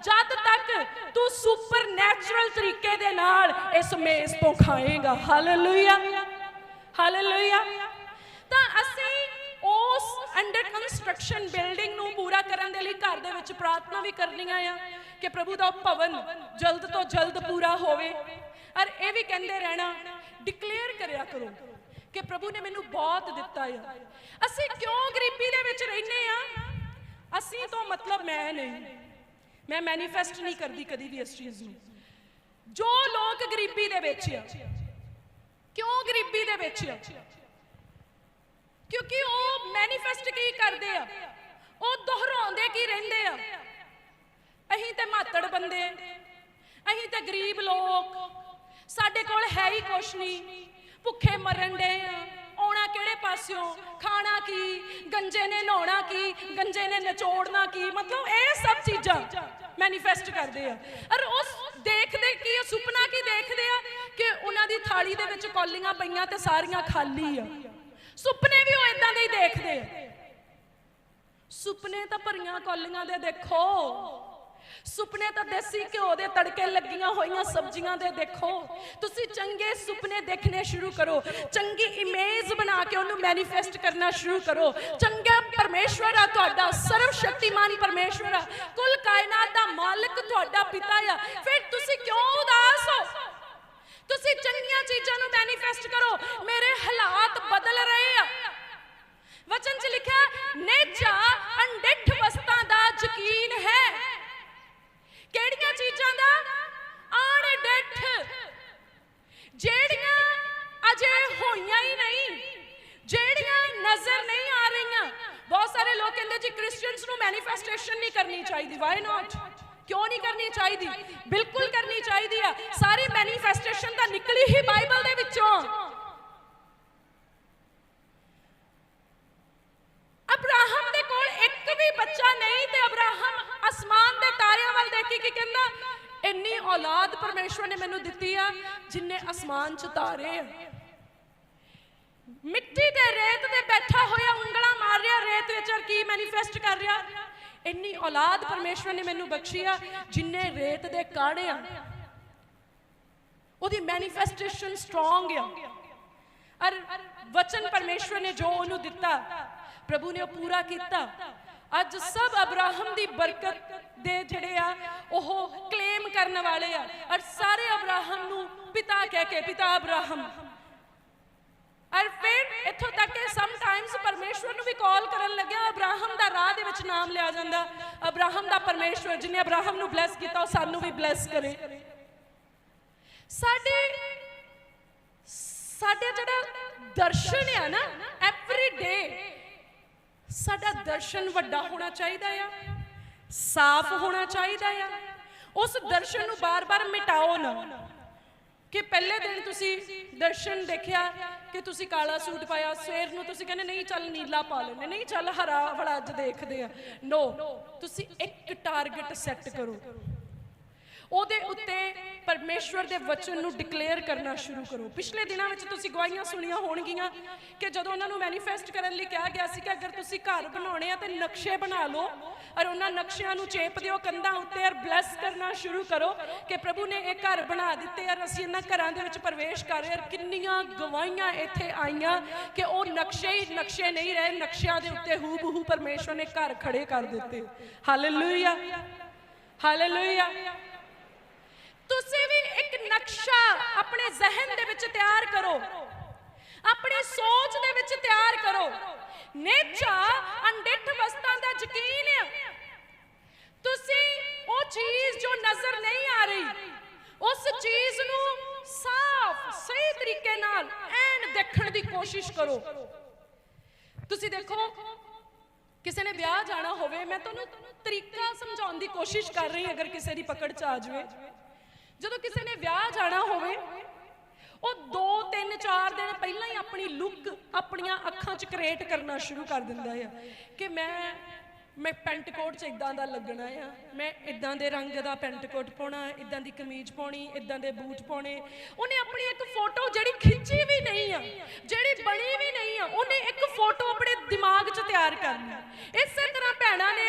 ਜਦ ਤੱਕ ਤੂੰ ਸੁਪਰ ਤਰੀਕੇ ਦੇ ਨਾਲ ਇਸ ਮੇਜ਼ ਤੋਂ ਖਾਏਗਾ। ਹਾਲੇਲੂਇਆ ਹਾਲੇਲੂਇਆ ਤਾਂ ਅਸੀਂ ਉਸ ਅੰਡਰ ਕੰਸਟਰਕਸ਼ਨ ਬਿਲਡਿੰਗ ਨੂੰ ਪੂਰਾ ਕਰਨ ਦੇ ਲਈ ਘਰ ਦੇ ਵਿੱਚ ਪ੍ਰਾਰਥਨਾ ਵੀ ਕਰਨੀਆਂ ਆ, ਕਿ ਪ੍ਰਭੂ ਦਾ ਭਵਨ ਜਲਦ ਤੋਂ ਜਲਦ ਪੂਰਾ ਹੋਵੇ। ਔਰ ਇਹ ਵੀ ਕਹਿੰਦੇ ਰਹਿਣਾ ਡਿਕਲੇਅਰ ਕਰਿਆ ਕਰੋ ਕਿ ਪ੍ਰਭੂ ਨੇ ਮੈਨੂੰ ਬਹੁਤ ਦਿੱਤਾ ਆ। ਅਸੀਂ ਕਿਉਂ ਗਰੀਬੀ ਦੇ ਵਿੱਚ ਰਹਿੰਦੇ ਆ? ਅਸੀਂ ਤੋਂ ਮਤਲਬ ਮੈਂ ਨਹੀਂ। ਮੈਂ ਮੈਨੀਫੈਸਟ ਨਹੀਂ ਕਰਦੀ ਕਦੀ ਵੀ ਇਸ ਚੀਜ਼ ਨੂੰ। ਜੋ ਲੋਕ ਗਰੀਬੀ ਦੇ ਵਿੱਚ ਆ, ਕਿਉਂ ਗਰੀਬੀ ਦੇ ਵਿੱਚ ਆ? ਕਿਉਂਕਿ ਉਹ ਮੈਨੀਫੈਸਟ ਕੀ ਕਰਦੇ ਆ? ਉਹ ਦੁਹਰਾਉਂਦੇ ਕੀ ਰਹਿੰਦੇ ਆ? ਅਸੀਂ ਤੇ ਮਾਤੜ ਬੰਦੇ ਅਸੀਂ ਤੇ ਗਰੀਬ ਲੋਕ। ਸਾਡੇ ਕੋਲ ਹੈ ਹੀ ਕੁਛ ਨਹੀਂ। ਭੁੱਖੇ ਮਰਨ ਦੇ ਆ। ਆਉਣਾ ਕਿਹੜੇ ਪਾਸਿਓਂ? ਖਾਣਾ ਕੀ? ਗੰਜੇ ਨੇ ਨਹਾਉਣਾ ਕੀ? ਗੰਜੇ ਨੇ ਨਚੋੜਨਾ ਕੀ? ਮਤਲਬ ਇਹ ਸਭ ਚੀਜ਼ਾਂ ਮੈਨੀਫੈਸਟ ਕਰਦੇ ਆ। ਔਰ ਉਸ ਦੇਖਦੇ ਕੀ ਆ ਸੁਪਨਾ ਕੀ ਦੇਖਦੇ ਆ? ਕਿ ਉਹਨਾਂ ਦੀ ਥਾਲੀ ਦੇ ਵਿੱਚ ਕੌਲੀਆਂ ਪਈਆਂ ਤੇ ਸਾਰੀਆਂ ਖਾਲੀ ਆ। ਸੁਪਨੇ ਵੀ ਉਹ ਇਦਾਂ ਦੇ ਹੀ ਦੇਖਦੇ ਆ। ਸੁਪਨੇ ਤਾਂ ਭਰੀਆਂ ਕੌਲੀਆਂ ਦੇ ਦੇਖੋ। ਸੁਪਨੇ ਤਾਂ ਦੇਸੀ ਘਿਓ ਦੇ ਤੜਕੇ ਲੱਗੀਆਂ ਹੋਈਆਂ ਸਬਜ਼ੀਆਂ ਦੇ ਦੇਖੋ। ਤੁਸੀਂ ਚੰਗੇ ਸੁਪਨੇ ਦੇਖਣੇ ਸ਼ੁਰੂ ਕਰੋ। ਚੰਗੀ ਇਮੇਜ ਬਣਾ ਕੇ ਉਹਨੂੰ ਮੈਨੀਫੈਸਟ ਕਰਨਾ ਸ਼ੁਰੂ ਕਰੋ। ਚੰਗਾ ਪਰਮੇਸ਼ਵਰ ਆ ਤੁਹਾਡਾ ਸਰਵ ਸ਼ਕਤੀਮਾਨ ਪਰਮੇਸ਼ਵਰ ਆ। ਕੁੱਲ ਕਾਇਨਾਤ ਦਾ ਮਾਲਕ ਤੁਹਾਡਾ ਪਿਤਾ ਆ। ਫਿਰ ਤੁਸੀਂ ਕਿਉਂ ਉਦਾਸ ਹੋ? ਤੁਸੀਂ ਚੰਗੀਆਂ ਚੀਜ਼ਾਂ ਨੂੰ ਮੈਨੀਫੈਸਟ ਕਰੋ। ਮੇਰੇ ਹਾਲਾਤ ਬਦਲ ਰਹੇ ਆ। ਵਚਨ 'ਚ ਲਿਖਿਆ ਨੇਚਾ ਅੰਡਿੱਠ ਵਸਤਾਂ ਦਾ ਯਕੀਨ ਹੈ। ਕਿਹੜੀਆਂ ਚੀਜ਼ਾਂ ਦਾ? ਅਣਡਿੱਠ ਜਿਹੜੀਆਂ ਅਜੇ ਹੋਈਆਂ ਹੀ ਨਹੀਂ, ਜਿਹੜੀਆਂ ਨਜ਼ਰ ਨਹੀਂ ਆ ਰਹੀਆਂ। ਬਹੁਤ ਸਾਰੇ ਲੋਕ ਕਹਿੰਦੇ ਜੀ ਕ੍ਰਿਸਚੀਅਨਸ ਨੂੰ ਮੈਨੀਫੈਸਟੇਸ਼ਨ ਨਹੀਂ ਕਰਨੀ ਚਾਹੀਦੀ। ਵਾਈ ਨਾਟ ਕਿਉਂ ਨਹੀਂ ਕਰਨੀ ਚਾਹੀਦੀ? ਬਿਲਕੁਲ ਕਰਨੀ ਚਾਹੀਦੀ ਆ। ਸਾਰੀ ਮੈਨੀਫੈਸਟੇਸ਼ਨ ਤਾਂ ਨਿਕਲੀ ਹੀ ਬਾਈਬਲ ਦੇ ਵਿੱਚੋਂ। ਅਬਰਾਹਮ ਦੇ ਕੋਲ ਇੱਕ ਵੀ ਬੱਚਾ ਨਹੀਂ ਤੇ ਅਬਰਾਹਮ ਅਸਮਾਨ ਦੇ ਤਾਰਿਆਂ ਵੱਲ ਦੇਖੀ ਕਿ ਕਹਿੰਦਾ? ਇੰਨੀ ਔਲਾਦ ਪਰਮੇਸ਼ਵਰ ਨੇ ਮੈਨੂੰ ਦਿੱਤੀ ਆ ਜਿੰਨੇ ਅਸਮਾਨ 'ਚ ਤਾਰੇ ਆ। ਮਿੱਟੀ ਤੇ ਰੇਤ ਤੇ ਬੈਠਾ ਹੋਇਆ ਉਂਗਲਾਂ ਮਾਰ ਰਿਹਾ, ਰੇਤ ਵਿੱਚ ਔਰ ਕੀ ਮੈਨੀਫੈਸਟ ਕਰ ਰਿਹਾ? ਇੰਨੀ ਔਲਾਦ ਪਰਮੇਸ਼ਵਰ ਨੇ ਮੈਨੂੰ ਬਖਸ਼ੀ ਆ ਜਿੰਨੇ ਰੇਤ ਦੇ ਕਾੜੇ ਆ। ਉਹਦੀ ਮੈਨੀਫੈਸਟੇਸ਼ਨ ਸਟਰੋਂਗ ਆ। ਔਰ ਵਚਨ ਪਰਮੇਸ਼ਵਰ ਨੇ ਜੋ ਉਹਨੂੰ ਦਿੱਤਾ ਪ੍ਰਭੂ ਨੇ ਉਹ ਪੂਰਾ ਕੀਤਾ। ਅੱਜ ਸਭ ਅਬਰਾਹਮ ਦੀ ਬਰਕਤ ਦੇ ਜਿਹੜੇ ਆ, ਉਹ ਕਲੇਮ ਕਰਨ ਵਾਲੇ ਆ। ਔਰ ਸਾਰੇ ਅਬਰਾਹਮ ਨੂੰ ਪਿਤਾ ਕਹਿ ਕੇ, ਪਿਤਾ ਅਬਰਾਹਮ। ਔਰ ਫਿਰ ਇੱਥੋਂ ਤੱਕ ਕਿ ਸਮ ਟਾਈਮਸ ਪਰਮੇਸ਼ਵਰ ਨੂੰ ਵੀ ਕਾਲ ਕਰਨ ਲੱਗਿਆ, ਅਬਰਾਹਮ ਦਾ ਰਾਹ ਦੇ ਵਿੱਚ ਨਾਮ ਲਿਆ ਜਾਂਦਾ। ਅਬਰਾਹਮ ਦਾ ਪਰਮੇਸ਼ਵਰ ਜਿਹਨੇ ਅਬਰਾਹਮ ਨੂੰ ਬਲੈਸ ਕੀਤਾ, ਉਹ ਸਾਨੂੰ ਵੀ ਬਲੈਸ ਕਰੇ। ਸਾਡੇ ਸਾਡੇ ਜਿਹੜਾ ਦਰਸ਼ਨ ਆ ਨਾ ਐਵਰੀ ਡੇ ਸਾਡਾ ਦਰਸ਼ਨ ਵੱਡਾ ਹੋਣਾ ਚਾਹੀਦਾ ਆ, ਸਾਫ਼ ਹੋਣਾ ਚਾਹੀਦਾ ਆ। ਉਸ ਦਰਸ਼ਨ ਨੂੰ ਬਾਰ-ਬਾਰ ਮਿਟਾਓ ਨਾ। ਕਿ ਪਹਿਲੇ ਦਿਨ ਤੁਸੀਂ ਦਰਸ਼ਨ ਦੇਖਿਆ ਕਿ ਤੁਸੀਂ ਕਾਲਾ ਸੂਟ ਪਾਇਆ, ਸਵੇਰ ਨੂੰ ਤੁਸੀਂ ਕਹਿੰਦੇ, ਨਹੀਂ ਚੱਲ ਨੀਲਾ ਪਾ ਲੈਂਦੇ, ਨਹੀਂ ਚੱਲ ਹਰਾ ਵਾਲਾ ਅੱਜ ਦੇਖਦੇ ਆ। ਨੋ ਤੁਸੀਂ ਇੱਕ ਟਾਰਗੇਟ ਸੈੱਟ ਕਰੋ। ਉਹਦੇ ਉੱਤੇ ਪਰਮੇਸ਼ਵਰ ਦੇ ਵਚਨ ਨੂੰ ਡਿਕਲੇਅਰ ਕਰਨਾ ਸ਼ੁਰੂ ਕਰੋ। ਪਿਛਲੇ ਦਿਨਾਂ ਵਿੱਚ ਤੁਸੀਂ ਗਵਾਹੀਆਂ ਸੁਣੀਆਂ ਹੋਣਗੀਆਂ ਕਿ ਜਦੋਂ ਉਹਨਾਂ ਨੂੰ ਮੈਨੀਫੈਸਟ ਕਰਨ ਲਈ ਕਿਹਾ ਗਿਆ ਸੀ ਕਿ ਅਗਰ ਤੁਸੀਂ ਘਰ ਬਣਾਉਣੇ ਆ ਤਾਂ ਨਕਸ਼ੇ ਬਣਾ ਲਓ, ਔਰ ਉਹਨਾਂ ਨਕਸ਼ਿਆਂ ਨੂੰ ਚੇਪ ਦਿਓ ਕੰਧਾਂ ਉੱਤੇ ਔਰ ਬਲੈਸ ਕਰਨਾ ਸ਼ੁਰੂ ਕਰੋ ਕਿ ਪ੍ਰਭੂ ਨੇ ਇਹ ਘਰ ਬਣਾ ਦਿੱਤੇ ਔਰ ਅਸੀਂ ਇਹਨਾਂ ਘਰਾਂ ਦੇ ਵਿੱਚ ਪ੍ਰਵੇਸ਼ ਕਰ ਰਹੇ ਔਰ ਕਿੰਨੀਆਂ ਗਵਾਹੀਆਂ ਇੱਥੇ ਆਈਆਂ ਕਿ ਉਹ ਨਕਸ਼ੇ ਹੀ ਨਕਸ਼ੇ ਨਹੀਂ ਰਹੇ, ਨਕਸ਼ਿਆਂ ਦੇ ਉੱਤੇ ਹੂ ਬਹੂ ਪਰਮੇਸ਼ਵਰ ਨੇ ਘਰ ਖੜੇ ਕਰ ਦਿੱਤੇ। ਹਾਲੇਲੂਇਆ ਹਾਲੇਲੂਇਆ ਤੁਸੀਂ ਵੀ ਇੱਕ ਨਕਸ਼ਾ ਆਪਣੇ ਜ਼ਿਹਨ ਦੇ ਵਿੱਚ ਤਿਆਰ ਕਰੋ। ਆਪਣੀ ਸੋਚ ਦੇ ਵਿੱਚ ਤਿਆਰ ਕਰੋ। ਨੇਚਾ ਅਣਡਿੱਠ ਵਸਤਾਂ ਦਾ ਯਕੀਨ ਹੈ ਤੁਸੀਂ ਉਹ ਚੀਜ਼ ਜੋ ਨਜ਼ਰ ਨਹੀਂ ਆ ਰਹੀ, ਉਸ ਚੀਜ਼ ਨੂੰ ਸਾਫ਼, ਸਹੀ ਤਰੀਕੇ ਨਾਲ ਐਨ ਦੇਖਣ ਦੀ ਕੋਸ਼ਿਸ਼ ਕਰੋ। ਤੁਸੀਂ ਦੇਖੋ, ਕਿਸੇ ਨੇ ਵਿਆਹ ਜਾਣਾ ਹੋਵੇ, ਮੈਂ ਤੁਹਾਨੂੰ ਤਰੀਕਾ ਸਮਝਾਉਣ ਦੀ ਕੋਸ਼ਿਸ਼ ਕਰ ਰਹੀ ਅਗਰ ਕਿਸੇ ਦੀ ਪਕੜ ਚ ਆ ਜਾਵੇ। ਜਦੋਂ ਕਿਸੇ ਨੇ ਵਿਆਹ ਜਾਣਾ ਹੋਵੇ, ਉਹ 2 3 4 ਦਿਨ ਪਹਿਲਾਂ ਹੀ ਆਪਣੀ ਲੁੱਕ ਆਪਣੀਆਂ ਅੱਖਾਂ 'ਚ ਕ੍ਰੀਏਟ ਕਰਨਾ ਸ਼ੁਰੂ ਕਰ ਦਿੰਦਾ ਆ ਕਿ ਮੈਂ ਮੈਂ ਪੈਂਟ ਕੋਟ 'ਚ ਇਦਾਂ ਦਾ ਲੱਗਣਾ ਆ। ਮੈਂ ਇਦਾਂ ਦੇ ਰੰਗ ਦਾ ਪੈਂਟ ਕੋਟ ਪਾਉਣਾ ਇਦਾਂ ਦੀ ਕਮੀਜ਼ ਪਾਉਣੀ ਇਦਾਂ ਦੇ ਬੂਟ ਪਾਉਣੇ। ਉਹਨੇ ਆਪਣੀ ਇੱਕ ਫੋਟੋ ਜਿਹੜੀ ਖਿੱਚੀ ਵੀ ਨਹੀਂ ਆ, ਜਿਹੜੀ ਬਣੀ ਵੀ ਨਹੀਂ ਆ, ਉਹਨੇ ਇੱਕ ਫੋਟੋ ਆਪਣੇ ਦਿਮਾਗ 'ਚ ਤਿਆਰ ਕਰਨੀ। ਇਸੇ ਤਰ੍ਹਾਂ ਭੈਣਾਂ ਨੇ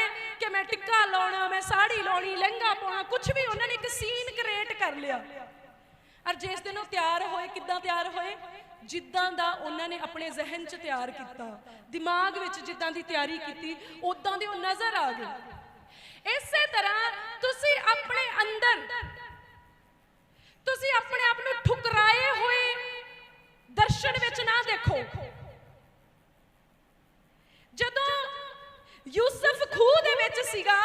ਮੈਂ ਟਿੱਕਾ ਲਾਉਣਾ, ਮੈਂ ਸਾੜੀ ਲਾਉਣੀ, ਲਹਿੰਗਾ ਪਾਉਣਾ ਕੁਝ ਵੀ ਉਹਨਾਂ ਨੇ ਇੱਕ ਸੀਨ ਕ੍ਰੀਏਟ ਕਰ ਲਿਆ। ਔਰ ਜਿਸ ਦਿਨ ਉਹ ਤਿਆਰ ਹੋਏ, ਕਿੱਦਾਂ ਤਿਆਰ ਹੋਏ? ਜਿੱਦਾਂ ਦਾ ਉਹਨਾਂ ਨੇ ਆਪਣੇ ਜ਼ਿਹਨ 'ਚ ਤਿਆਰ ਕੀਤਾ, ਦਿਮਾਗ ਵਿੱਚ ਜਿੱਦਾਂ ਦੀ ਤਿਆਰੀ ਕੀਤੀ ਉਦਾਂ ਦੇ ਉਹ ਨਜ਼ਰ ਆ ਗਏ। ਇਸੇ ਤਰ੍ਹਾਂ ਤੁਸੀਂ ਆਪਣੇ ਅੰਦਰ, ਤੁਸੀਂ ਆਪਣੇ ਆਪ ਨੂੰ ਠੁਕਰਾਏ ਹੋਏ ਦਰਸ਼ਨ ਵਿੱਚ ਨਾ ਦੇਖੋ। ਜਦੋਂ ਯੂਸਫ ਖੂਹ ਦੇ ਵਿੱਚ ਸੀਗਾ।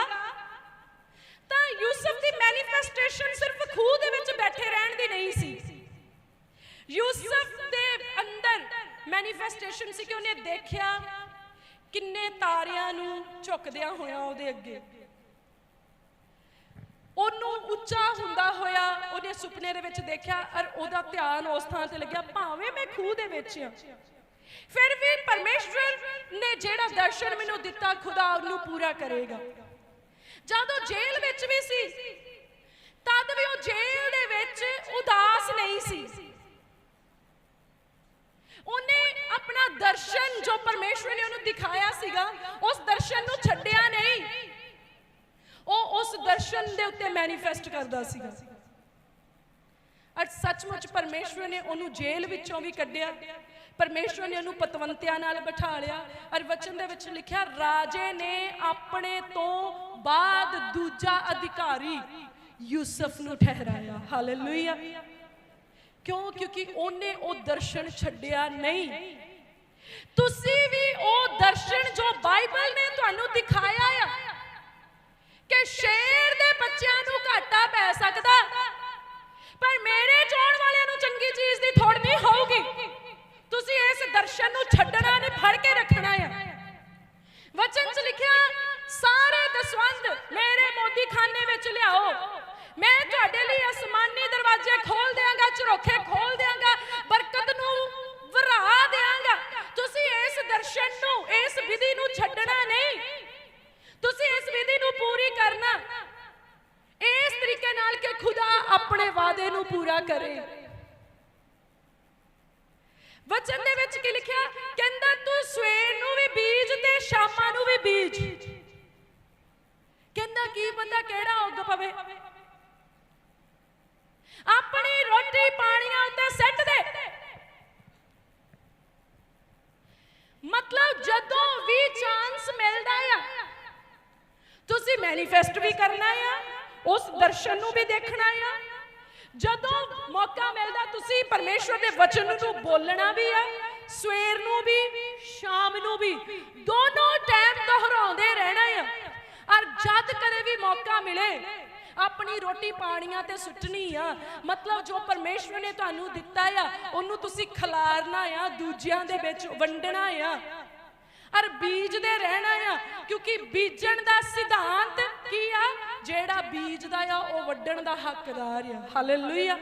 ਤਾਂ ਯੂਸਫ ਦੀ ਮੈਨੀਫੈਸਟੇਸ਼ਨ ਸਿਰਫ ਖੂਹ ਦੇ ਵਿੱਚ ਬੈਠੇ ਰਹਿਣ ਦੀ ਨਹੀਂ ਸੀ। ਯੂਸਫ ਦੇ ਅੰਦਰ ਮੈਨੀਫੈਸਟੇਸ਼ਨ ਸੀ ਕਿ ਉਹਨੇ ਦੇਖਿਆ ਕਿੰਨੇ ਤਾਰਿਆਂ ਨੂੰ ਝੁਕਦਿਆਂ ਹੋਇਆ ਉਹਦੇ ਅੱਗੇ। ਉਹਨੂੰ ਉੱਚਾ ਹੁੰਦਾ ਹੋਇਆ ਉਹਨੇ ਸੁਪਨੇ ਦੇ ਵਿੱਚ ਦੇਖਿਆ ਔਰ ਉਹਦਾ ਧਿਆਨ ਉਸ ਥਾਂ ਤੇ ਲੱਗਿਆ, ਭਾਵੇਂ ਮੈਂ ਖੂਹ ਦੇ ਵਿੱਚ ਹਾਂ ਫਿਰ ਵੀ ਪਰਮੇਸ਼ਵਰ ਨੇ ਜਿਹੜਾ ਦਰਸ਼ਨ ਮੈਨੂੰ ਦਿੱਤਾ, ਖੁਦਾ ਉਹਨੂੰ ਪੂਰਾ ਕਰੇਗਾ। ਜਦ ਉਹ ਜੇਲ੍ਹ ਵਿੱਚ ਵੀ ਸੀ, ਤਦ ਵੀ ਉਹ ਜੇਲ੍ਹ ਦੇ ਵਿੱਚ ਉਦਾਸ ਨਹੀਂ ਸੀ। ਉਹਨੇ ਆਪਣਾ ਦਰਸ਼ਨ ਜੋ ਪਰਮੇਸ਼ਵਰ ਨੇ ਉਹਨੂੰ ਦਿਖਾਇਆ ਸੀਗਾ, ਉਸ ਦਰਸ਼ਨ ਨੂੰ ਛੱਡਿਆ ਨਹੀਂ। ਉਹ ਉਸ ਦਰਸ਼ਨ ਦੇ ਉੱਤੇ ਮੈਨੀਫੈਸਟ ਕਰਦਾ ਸੀਗਾ। ਅੱਜ ਸੱਚਮੁੱਚ ਪਰਮੇਸ਼ਵਰ ਨੇ ਉਹਨੂੰ ਜੇਲ੍ਹ ਵਿੱਚੋਂ ਵੀ ਕੱਢਿਆ। ਪਰਮੇਸ਼ਵਰ ਨੇ ਉਹਨੂੰ ਪਤਵੰਤਿਆਂ ਨਾਲ ਬਿਠਾ ਲਿਆ ਅਰ ਵਚਨ ਦੇ ਵਿੱਚ ਲਿਖਿਆ, ਰਾਜੇ ਨੇ ਆਪਣੇ ਤੋਂ ਬਾਅਦ ਦੂਜਾ ਅਧਿਕਾਰੀ ਯੂਸਫ ਨੂੰ ਠਹਿਰਾਇਆ। ਹਾਲੇਲੂਇਆ ਕਿਉਂ? ਕਿਉਂਕਿ ਉਹਨੇ ਉਹ ਦਰਸ਼ਨ ਛੱਡਿਆ ਨਹੀਂ। ਤੁਸੀਂ ਵੀ ਉਹ ਦਰਸ਼ਨ ਜੋ ਬਾਈਬਲ ਨੇ ਤੁਹਾਨੂੰ ਦਿਖਾਇਆ ਆ, ਕਿ ਸ਼ੇਰ ਦੇ ਬੱਚਿਆਂ ਨੂੰ ਘਾਟਾ ਪੈ ਸਕਦਾ, ਪਰ ਮੇਰੇ ਚਾਹਣ ਵਾਲਿਆਂ ਨੂੰ ਚੰਗੀ ਚੀਜ਼ ਦੀ ਥੋੜ ਨਹੀਂ ਹੋਊਗੀ। ਤੁਸੀਂ ਇਸ ਦਰਸ਼ਨ ਨੂੰ ਛੱਡਣਾ ਨਹੀਂ, ਫੜ ਕੇ ਰੱਖਣਾ ਆ। ਵਚਨ 'ਚ ਲਿਖਿਆ, ਸਾਰੇ ਦਸਵੰਦ ਮੇਰੇ ਮੋਦੀ ਖਾਨੇ ਵਿੱਚ ਲਿਆਓ। ਮੈਂ ਤੁਹਾਡੇ ਲਈ ਅਸਮਾਨੀ ਦਰਵਾਜ਼ੇ ਖੋਲ ਦਿਆਂਗਾ ਝਰੋਖੇ ਖੋਲ ਦਿਆਂਗਾ, ਬਰਕਤ ਨੂੰ ਵਰਾ ਦਿਆਂਗਾ। ਤੁਸੀਂ ਇਸ ਦਰਸ਼ਨ ਨੂੰ, ਇਸ ਵਿਧੀ ਨੂੰ ਛੱਡਣਾ ਨਹੀਂ। ਤੁਸੀਂ ਇਸ ਵਿਧੀ ਨੂੰ ਪੂਰੀ ਕਰਨਾ। ਇਸ ਤਰੀਕੇ ਨਾਲ ਕਿ ਖੁਦਾ ਆਪਣੇ ਵਾਅਦੇ ਨੂੰ ਪੂਰਾ ਕਰੇ। ਵਚਨ ਦੇ ਵਿੱਚ ਕੀ ਲਿਖਿਆ? ਕਹਿੰਦਾ, ਤੂੰ ਸਵੇਰ ਨੂੰ ਵੀ ਬੀਜ ਤੇ ਸ਼ਾਮਾਂ ਨੂੰ ਵੀ ਬੀਜ। ਕਹਿੰਦਾ, ਕੀ ਪਤਾ ਕਿਹੜਾ ਉੱਗ ਪਵੇ? ਆਪਣੀ ਰੋਟੀ ਪਾਣੀਆਂ ਉੱਤੇ ਸੱਟ ਦੇ। ਮਤਲਬ ਜਦੋਂ ਵੀ ਚਾਂਸ ਮਿਲਦਾ ਆ, ਤੁਸੀਂ ਮੈਨੀਫੈਸਟ ਵੀ ਕਰਨਾ ਆ, ਉਸ ਦਰਸ਼ਨ ਨੂੰ ਵੀ ਦੇਖਣਾ ਆ ਜਦੋਂ ਮੌਕਾ ਮਿਲਦਾ, ਤੁਸੀਂ ਪਰਮੇਸ਼ਵਰ ਦੇ ਵਚਨ ਨੂੰ ਬੋਲਣਾ ਵੀ ਆ, ਸਵੇਰ ਨੂੰ ਵੀ, ਸ਼ਾਮ ਨੂੰ ਵੀ, ਦੋਨੋਂ ਟਾਈਮ ਦੁਹਰਾਉਂਦੇ ਰਹਿਣਾ ਆ। ਔਰ ਜਦ ਕਦੇ ਵੀ ਮੌਕਾ ਮਿਲੇ, ਆਪਣੀ ਰੋਟੀ ਪਾਣੀਆਂ ਤੇ ਸੁੱਟਣੀ ਆ, ਮਤਲਬ ਜੋ ਪਰਮੇਸ਼ਵਰ ਨੇ ਤੁਹਾਨੂੰ ਦਿੱਤਾ ਆ, ਉਹਨੂੰ ਤੁਸੀਂ ਖਿਲਾਰਨਾ ਆ, ਦੂਜਿਆਂ ਦੇ ਵਿੱਚ ਵੰਡਣਾ ਆ। ਔਰ ਬੀਜਦੇ ਰਹਿਣਾ ਆ, ਕਿਉਂਕਿ ਬੀਜਣ ਦਾ ਸਿਧਾਂਤ ਕੀ ਆ? ਜਿਹੜਾ ਬੀਜਦਾ ਆ ਉਹ ਵੱਢਣ ਦਾ ਹੱਕਦਾਰ ਆ। ਹਾਲੇਲੂਇਆ